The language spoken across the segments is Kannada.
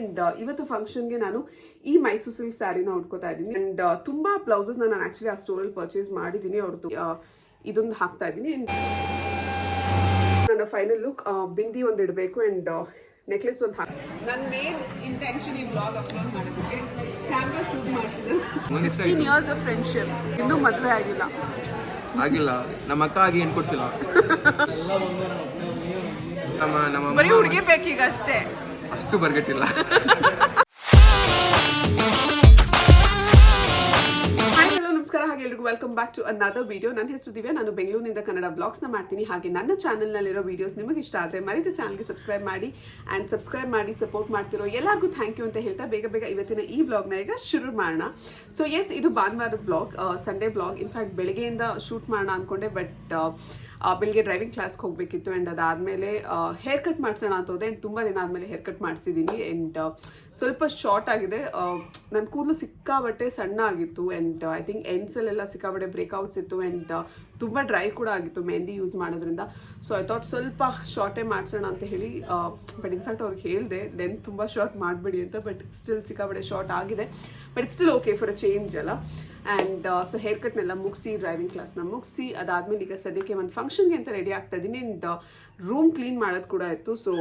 ಅಂಡ್ ಇವತ್ತು ಫಂಕ್ಷನ್ಗೆ ನಾನು ಈ ಮೈಸೂರು ಸಿಲ್ಕ್ ಸ್ಯಾರಿನ ಉಟ್ಕೋತಾ ಇದ್ದೀನಿ. ಅಂಡ್ ತುಂಬಾ ಬ್ಲೌಸಸ್ ನಾನು ಆಕ್ಚುಲಿ ಆ ಸ್ಟೋರಲ್ಲಿ ಪರ್ಚೇಸ್ ಮಾಡಿದ್ದೀನಿ. ಅವ್ರದ್ದು ಇದೊಂದು ಹಾಕ್ತಾ ಇದ್ದೀನಿ. ಅಂಡ್ ನನ್ನ ಫೈನಲ್ ಲುಕ್ ಬಿಂದಿ ಒಂದು ಇಡಬೇಕು. ಅಂಡ್ ನೆಕ್ಲೆಸ್ ಒಂದು ಹಾಕಿ ನನ್ನ ಮೇನ್ ಇಂಟೆನ್ಷನ್ ಈ ಬ್ಲಾಗ್ ಅಪ್ಲೋಡ್ ಮಾಡೋದಕ್ಕೆ ಕ್ಯಾಮ್ರಾ ಶೂಟ್ ಮಾಡ್ತಿದ್ದೆ ಸಿಕ್ಸ್ಟೀನ್ ಇಯರ್ಸ್ ಆಫ್ ಫ್ರೆಂಡ್ಶಿಪ್ ಇನ್ನೂ ಮದುವೆ ಆಗಿಲ್ಲ. ಆಗಿಲ್ಲ. ನಮ್ಮ ಅಕ್ಕ ಆಗಿ ಏನು ಕೊಡ್ಸಿಲ್ಲ. ನಮ್ಮ ನಮ್ಮ ಬರೀ ಹುಡುಗಿ ಬೇಕೀಗ ಅಷ್ಟೇ. ಅಷ್ಟು ಬರ್ಗೆಟ್ಟಿಲ್ಲ. ನಮಸ್ಕಾರ. ಹಾಗೆ ಎಲ್ರಿಗೂ welcome back to another video ನನ್ನ ಹೆಸರು ದಿವ್ಯಾ. ನಾನು ಬೆಂಗಳೂರಿನಿಂದ ಕನ್ನಡ ಬ್ಲಾಗ್ಸ್ನ ಮಾಡ್ತೀನಿ. ಹಾಗೆ ನನ್ನ ಚಾನಲ್ನಲ್ಲಿರೋ ವಿಡಿಯೋಸ್ ನಿಮಗೆ ಇಷ್ಟ ಆದರೆ ಮರಿದ ಚಾನಲ್ಗೆ ಸಬ್ಸ್ಕ್ರೈಬ್ ಮಾಡಿ ಆ್ಯಂಡ್ ಸಬ್ಸ್ಕ್ರೈಬ್ ಮಾಡಿ ಸಪೋರ್ಟ್ ಮಾಡ್ತಿರೋ ಎಲ್ಲರಿಗೂ ಥ್ಯಾಂಕ್ ಯು ಅಂತ ಹೇಳ್ತಾ ಬೇಗ ಬೇಗ ಇವತ್ತಿನ ಈ ಬ್ಲಾಗ್ನ ಈಗ ಶುರು ಮಾಡೋಣ. ಸೊ ಎಸ್ ಇದು ಭಾನುವಾರದ blog Sunday blog in fact ಬೆಳಗ್ಗೆಯಿಂದ ಶೂಟ್ ಮಾಡೋಣ ಅಂದ್ಕೊಂಡೆ ಬಟ್ ಬೆಳಿಗ್ಗೆ ಡ್ರೈವಿಂಗ್ ಕ್ಲಾಸ್ಗೆ ಹೋಗಬೇಕಿತ್ತು ಆ್ಯಂಡ್ ಅದಾದಮೇಲೆ ಹೇರ್ ಕಟ್ ಮಾಡಿಸೋಣ ಅಂತ ಹೋದೆ ಆ್ಯಂಡ್ ತುಂಬ ದಿನ ಆದಮೇಲೆ ಹೇರ್ ಕಟ್ ಮಾಡಿಸಿದ್ದೀನಿ ಆ್ಯಂಡ್ ಸ್ವಲ್ಪ ಶಾರ್ಟ್ ಆಗಿದೆ. ನನ್ನ ಕೂದಲು ಸಿಕ್ಕಾಬಟ್ಟೆ ಸಣ್ಣ ಆಗಿತ್ತು ಆ್ಯಂಡ್ ಐ ಥಿಂಕ್ ಎಂಡ್ಸಲ್ಲೆಲ್ಲ ಸಿಕ್ಕಾಬಟ್ಟೆ ಬ್ರೇಕ್ಔಟ್ಸ್ ಇತ್ತು ಆ್ಯಂಡ್ ತುಂಬ ಡ್ರೈ ಕೂಡ ಆಗಿತ್ತು ಮೆಹಂದಿ ಯೂಸ್ ಮಾಡೋದ್ರಿಂದ. ಸೊ ಐ ಥಾಟ್ ಸ್ವಲ್ಪ ಶಾರ್ಟೇ ಮಾಡಿಸೋಣ ಅಂತ ಹೇಳಿ ಬಟ್ ಇನ್ಫ್ಯಾಕ್ಟ್ ಅವ್ರಿಗೆ ಹೇಳಿದೆ ಲೆಂತ್ ತುಂಬ ಶಾರ್ಟ್ ಮಾಡಬೇಡಿ ಅಂತ ಬಟ್ ಸ್ಟಿಲ್ ಸಿಕ್ಕಾಬಡೆ ಶಾರ್ಟ್ ಆಗಿದೆ. But still okay for a change ಅಲ್ಲ. ಆ್ಯಂಡ್ ಸೊ ಹೇರ್ ಕಟ್ನೆಲ್ಲ ಮುಗಿಸಿ ಡ್ರೈವಿಂಗ್ ಕ್ಲಾಸ್ನ ಮುಗಿಸಿ, ಅದಾದಮೇಲೆ ಈಗ ಸದ್ಯಕ್ಕೆ ಒಂದು ಫಂಕ್ಷನ್ಗೆ ಅಂತ ರೆಡಿ ಆಗ್ತಾ ಇದ್ದೀನಿ. ಆ್ಯಂಡ್ ರೂಮ್ ಕ್ಲೀನ್ ಮಾಡೋದು ಕೂಡ ಇತ್ತು ಸೊ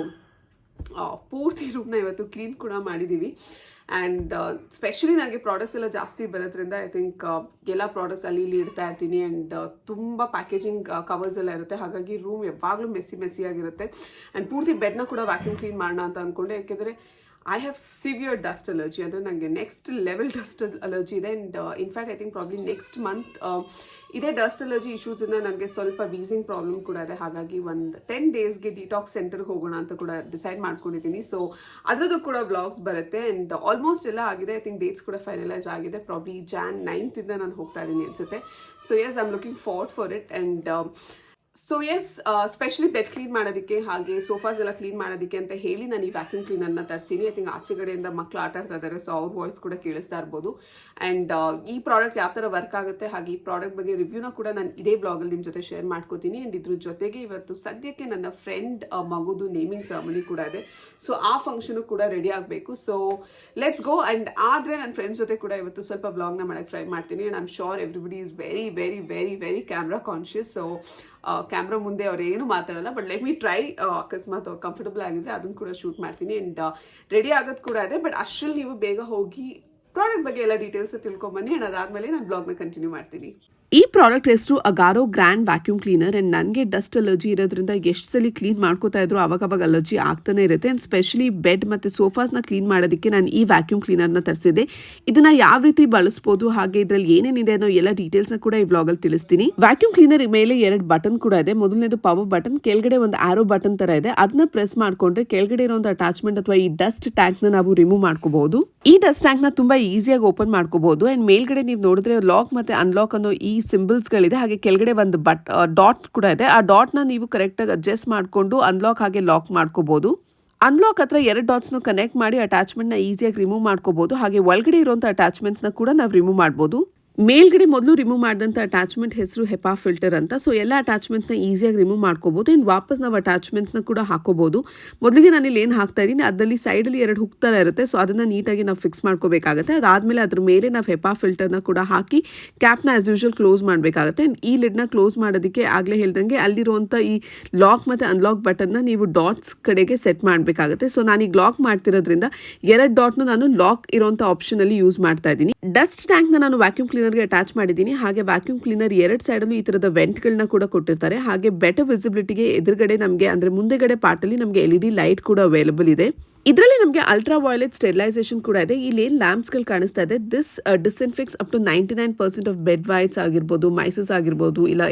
ಪೂರ್ತಿ ರೂಮ್ನ ಇವತ್ತು ಕ್ಲೀನ್ ಕೂಡ ಮಾಡಿದ್ದೀವಿ ಆ್ಯಂಡ್ ಸ್ಪೆಷಲಿ ನನಗೆ ಪ್ರಾಡಕ್ಟ್ಸ್ ಎಲ್ಲ ಜಾಸ್ತಿ ಬರೋದ್ರಿಂದ ಐ ಥಿಂಕ್ ಎಲ್ಲ ಪ್ರಾಡಕ್ಟ್ಸ್ ಅಲ್ಲಿ ಇಲ್ಲಿ ಇಡ್ತಾ ಇರ್ತೀನಿ. ಆ್ಯಂಡ್ ತುಂಬ ಪ್ಯಾಕೇಜಿಂಗ್ ಕವರ್ಸ್ ಎಲ್ಲ ಇರುತ್ತೆ. ಹಾಗಾಗಿ ರೂಮ್ ಯಾವಾಗಲೂ ಮೆಸ್ಸಿ ಮೆಸ್ಸಿ ಆಗಿರುತ್ತೆ. ಆ್ಯಂಡ್ ಪೂರ್ತಿ ಬೆಡ್ನ ಕೂಡ ವ್ಯಾಕ್ಯೂಮ್ ಕ್ಲೀನ್ ಮಾಡೋಣ ಅಂತ ಅಂದ್ಕೊಂಡೆ ಯಾಕೆಂದರೆ I have severe dust allergy ಅಂದರೆ ನನಗೆ ನೆಕ್ಸ್ಟ್ ಲೆವೆಲ್ ಡಸ್ಟ್ ಅಲರ್ಜಿ ಇದೆ. And in fact I think probably next month ಇದೇ ಡಸ್ಟ್ ಅಲರ್ಜಿ ಇಶ್ಯೂಸಿಂದ ನನಗೆ ಸ್ವಲ್ಪ ವೀಸಿಂಗ್ ಪ್ರಾಬ್ಲಮ್ ಕೂಡ ಇದೆ. ಹಾಗಾಗಿ ಒಂದು ಟೆನ್ ಡೇಸ್ಗೆ ಡಿಟಾಕ್ಸ್ ಸೆಂಟರ್ಗೆ ಹೋಗೋಣ ಅಂತ ಕೂಡ ಡಿಸೈಡ್ ಮಾಡ್ಕೊಂಡಿದ್ದೀನಿ. ಸೊ ಅದರದ್ದು ಕೂಡ ಬ್ಲಾಗ್ಸ್ ಬರುತ್ತೆ. ಆ್ಯಂಡ್ ಆಲ್ಮೋಸ್ಟ್ ಎಲ್ಲ ಆಗಿದೆ. ಐ ಥಿಂಕ್ ಡೇಟ್ಸ್ ಕೂಡ ಫೈನಲೈಸ್ ಆಗಿದೆ. ಪ್ರಾಬ್ಲಿ ಜಾನ್ ನೈನ್ತಿಂದ ನಾನು ಹೋಗ್ತಾ ಇದ್ದೀನಿ ಅನ್ಸುತ್ತೆ. So yes I'm looking forward for it and so yes specially bed clean ಮಾಡೋದಕ್ಕೆ ಹಾಗೆ ಸೋಫಾಸ್ ಎಲ್ಲ ಕ್ಲೀನ್ ಮಾಡೋದಕ್ಕೆ ಅಂತ ಹೇಳಿ ನಾನು ಈ ವ್ಯಾಕ್ಯೂಮ್ ಕ್ಲೀನರ್ನ ತರಿಸ್ತೀನಿ ಐ ತಿಂಕ್ ಆಚೆ ಕಡೆಯಿಂದ ಮಕ್ಕಳು ಆಟ ಆಡ್ತಾ ಇದ್ದಾರೆ ಸೊ ಅವ್ರ ವಾಯ್ಸ್ ಕೂಡ ಕೇಳಿಸ್ತಾ ಇರ್ಬೋದು. ಆ್ಯಂಡ್ ಈ ಪ್ರಾಡಕ್ಟ್ ಯಾವ ಥರ ವರ್ಕ್ ಆಗುತ್ತೆ, ಹಾಗೆ ಈ ಪ್ರಾಡಕ್ಟ್ ಬಗ್ಗೆ ರಿವ್ಯೂನ ಕೂಡ ನಾನು ಇದೇ ಬ್ಲಾಗಲ್ಲಿ ನಿಮ್ಮ ಜೊತೆ ಶೇರ್ ಮಾಡ್ಕೋತೀನಿ. ಆ್ಯಂಡ್ ಇದ್ರ ಜೊತೆಗೆ ಇವತ್ತು ಸದ್ಯಕ್ಕೆ ನನ್ನ ಫ್ರೆಂಡ್ ಮಗುದು ನೇಮಿಂಗ್ ಸೆರೆಮನಿ ಕೂಡ ಇದೆ. ಸೊ ಆ ಫಂಕ್ಷನು ಕೂಡ ರೆಡಿ ಆಗಬೇಕು. ಸೊ ಲೆಟ್ಸ್ ಗೋ ಆ್ಯಂಡ್ ಆದರೆ ನನ್ನ ಫ್ರೆಂಡ್ಸ್ ಜೊತೆ ಕೂಡ ಇವತ್ತು ಸ್ವಲ್ಪ ಬ್ಲಾಗ್ನ ಮಾಡೋಕ್ಕೆ ಟ್ರೈ ಮಾಡ್ತೀನಿ. And I'm sure everybody is very very very very camera conscious so camera ಮುಂದೆ ಅವ್ರು ಏನು ಮಾತಾಡಲ್ಲ ಬಟ್ ಲೆಟ್ ಮೀ ಟ್ರೈ ಅಕಸ್ಮಾತ್ ಅವ್ರು ಕಂಫರ್ಟಬಲ್ ಆಗಿದ್ರೆ ಅದನ್ನು ಕೂಡ ಶೂಟ್ ಮಾಡ್ತೀನಿ ಆ್ಯಂಡ್ ರೆಡಿ ಆಗೋದು ಕೂಡ ಇದೆ ಬಟ್ ಅಷ್ಟರಲ್ಲಿ ನೀವು ಬೇಗ ಹೋಗಿ ಪ್ರಾಡಕ್ಟ್ ಬಗ್ಗೆ ಎಲ್ಲ ಡೀಟೇಲ್ಸ್ ತಿಳ್ಕೊಂಬನ್ನಿ ಆ್ಯಂಡ್ ಅದಾದಮೇಲೆ ನಾನು ಬ್ಲಾಗ್ನ ಕಂಟಿನ್ಯೂ ಮಾಡ್ತೀನಿ. ಈ ಪ್ರಾಡಕ್ಟ್ ಹೆಸರು Agaro grand vacuum cleaner and ನನಗೆ ಡಸ್ಟ್ ಅಲರ್ಜಿ ಇರೋದ್ರಿಂದ ಎಷ್ಟು ಸಲ ಕ್ಲೀನ್ ಮಾಡ್ಕೋತಾ ಇದ್ರು, ಅವಾಗವಾಗ ಅಲರ್ಜಿ ಆಗ್ತಾನೆ ಇರುತ್ತೆ. ಆ್ಯಂಡ್ ಸ್ಪೆಷಲಿ ಬೆಡ್ ಮತ್ತು ಸೋಫಾಸ್ನ ಕ್ಲೀನ್ ಮಾಡೋದಕ್ಕೆ ನಾನು ಈ ವ್ಯಾಕ್ಯೂಮ್ ಕ್ಲೀನರ್ನ ತರಿಸಿದೆ ಇದನ್ನ ಯಾವ ರೀತಿ ಬಳಸ್ಬೋದು, ಹಾಗೆ ಇದರಲ್ಲಿ ಏನೇನಿದೆ ಅನ್ನೋ ಎಲ್ಲ ಡೀಟೇಲ್ಸ್ನ ಕೂಡ ಈ ಬ್ಲಾಗಲ್ಲಿ ತಿಳಿಸ್ತೀನಿ. ವ್ಯಾಕ್ಯೂಮ್ ಕ್ಲೀನರ್ ಮೇಲೆ ಎರಡು ಬಟನ್ ಕೂಡ ಇದೆ. ಮೊದಲನೇದು ಪವರ್ ಬಟನ್ ಕೆಳಗಡೆ ಒಂದು ಆರೋ ಬಟನ್ ತರ ಇದೆ. ಅದನ್ನ ಪ್ರೆಸ್ ಮಾಡಿಕೊಂಡ್ರೆ ಕೆಳಗಡೆ ಇರೋ ಒಂದು ಅಟ್ಯಾಚ್ಮೆಂಟ್ ಅಥವಾ ಈ ಡಸ್ಟ್ ಟ್ಯಾಂಕ್ನ ನಾವು ರಿಮೂವ್ ಮಾಡ್ಕೋಬಹುದು ಈ ಡಸ್ಟ್ ಟ್ಯಾಂಕ್ನ ತುಂಬಾ ಈಸಿಯಾಗಿ ಓಪನ್ ಮಾಡ್ಕೋಬಹುದು ಅಂಡ್ ಮೇಲ್ಗಡೆ ನೀವು ನೋಡಿದ್ರೆ ಲಾಕ್ ಮತ್ತೆ ಅನ್ಲಾಕ್ ಅನ್ನೋ ಈ ಸಿಂಬಲ್ಸ್ಗಳಿದೆ ಹಾಗೆ ಕೆಳಗಡೆ ಒಂದು ಬಟ್ ಡಾಟ್ ಕೂಡ ಇದೆ. ಆ ಡಾಟ್ನ ನೀವು ಕರೆಕ್ಟಾಗಿ ಅಡ್ಜಸ್ಟ್ ಮಾಡಿಕೊಂಡು ಅನ್ಲಾಕ್ ಹಾಗೆ ಲಾಕ್ ಮಾಡ್ಕೋಬಹುದು ಅನ್ಲಾಕ್ ಹತ್ರ ಎರಡು ಡಾಟ್ಸ್ನ ಕನೆಕ್ಟ್ ಮಾಡಿ ಅಟ್ಯಾಚ್ಮೆಂಟ್ನ ಈಸಿಯಾಗಿ ರಿಮೂವ್ ಮಾಡ್ಕೋಬಹುದು ಹಾಗೆ ಒಳಗಡೆ ಇರುವಂಥ ಅಟ್ಯಾಚ್ಮೆಂಟ್ಸ್ನ ಕೂಡ ನಾವು ರಿಮೂವ್ ಮಾಡ್ಬೋದು. ಮೇಲ್ಗಡೆ ಮೊದಲು ರಿಮೂವ್ ಮಾಡಿದಂಥ ಅಟ್ಯಾಚ್ಮೆಂಟ್ ಹೆಸರು ಹೆಪಾ ಫಿಲ್ಟರ್ ಅಂತ. ಸೊ ಎಲ್ಲ ಅಟ್ಯಾಚ್ಮೆಂಟ್ಸ್ನ ಈಸಿಯಾಗಿ ರಿಮೂವ್ ಮಾಡ್ಕೋಬೋದು. ಆ್ಯಂಡ್ ವಾಪಸ್ ನಾವು ಅಟ್ಯಾಚ್ಮೆಂಟ್ಸ್ನ ಕೂಡ ಹಾಕೋಬೋದು. ಮೊದಲಿಗೆ ನಾನು ಇಲ್ಲಿ ಏನು ಹಾಕ್ತಾ ಇದ್ದೀನಿ, ಅದರಲ್ಲಿ ಸೈಡಲ್ಲಿ ಎರಡು ಹುಕ್ ಥರ ಇರುತ್ತೆ. ಸೊ ಅದನ್ನು ನೀಟಾಗಿ ನಾವು ಫಿಕ್ಸ್ ಮಾಡ್ಕೋಬೇಕಾಗುತ್ತೆ. ಅದಾದಮೇಲೆ ಅದ್ರ ಮೇಲೆ ನಾವು ಹೆಪಾ ಫಿಲ್ಟರ್ನ ಕೂಡ ಹಾಕಿ ಕ್ಯಾಪ್ನ ಆ್ಯಸ್ ಯೂಶುವಲ್ ಕ್ಲೋಸ್ ಮಾಡಬೇಕಾಗುತ್ತೆ. ಆ್ಯಂಡ್ ಈ ಲಿಡ್ನ ಕ್ಲೋಸ್ ಮಾಡೋದಕ್ಕೆ ಆಗಲೇ ಹೇಳ್ದಂಗೆ ಅಲ್ಲಿರುವಂಥ ಈ ಲಾಕ್ ಮತ್ತು ಅನ್ಲಾಕ್ ಬಟನ್ನ ನೀವು ಡಾಟ್ಸ್ ಕಡೆಗೆ ಸೆಟ್ ಮಾಡಬೇಕಾಗುತ್ತೆ. ಸೊ ನಾನೀಗ ಲಾಕ್ ಮಾಡ್ತಿರೋದ್ರಿಂದ ಎರಡು ಡಾಟ್ನ ನಾನು ಲಾಕ್ ಇರುವಂಥ ಆಪ್ಷನಲ್ಲಿ ಯೂಸ್ ಮಾಡ್ತಾ ಇದ್ದೀನಿ. ಡಸ್ಟ್ ಟ್ಯಾಂಕ್ನ ನಾನು ವ್ಯಾಕ್ಯೂಮ್ ಕ್ಲೀನರ್ಗೆ ಅಟ್ಯಾಚ್ ಮಾಡಿದ್ದೀನಿ. ಹಾಗೆ ವ್ಯಾಕ್ಯೂಮ್ ಕ್ಲೀನರ್ ಎರಡು ಸೈಡಲ್ಲೂ ಈ ಥರದ ವೆಂಟ್ಗಳನ್ನ ಕೂಡ ಕೊಟ್ಟಿರ್ತಾರೆ. ಹಾಗೆ ಬೆಟರ್ ವಿಸಿಬಿಲಿಟಿಗೆ ಎದುರುಗಡೆ ನಮಗೆ ಅಂದರೆ ಮುಂದೆಗಡೆ ಪಾರ್ಟಲ್ಲಿ ನಮಗೆ ಎಲ್ ಇ ಡಿ ಲೈಟ್ ಕೂಡ ಅವೈಲಬಲ್ ಇದೆ. ಇದರಲ್ಲಿ ನಮಗೆ ಅಲ್ಟ್ರಾ ವಾಯ್ಲೆಟ್ ಸ್ಟೆರಿಲೈಸೇಷನ್ ಕೂಡ ಇದೆ. ಇಲ್ಲಿ ಏನು ಲ್ಯಾಂಪ್ಸ್ಗಳು ಕಾಣಿಸ್ತಾ ಇದೆ? This disinfects up to ninety nine percent of bed whites ಆಗಿರ್ಬೋದು ಮೈಸಸ್ ಆಗಿರ್ಬೋದು, ಇಲ್ಲ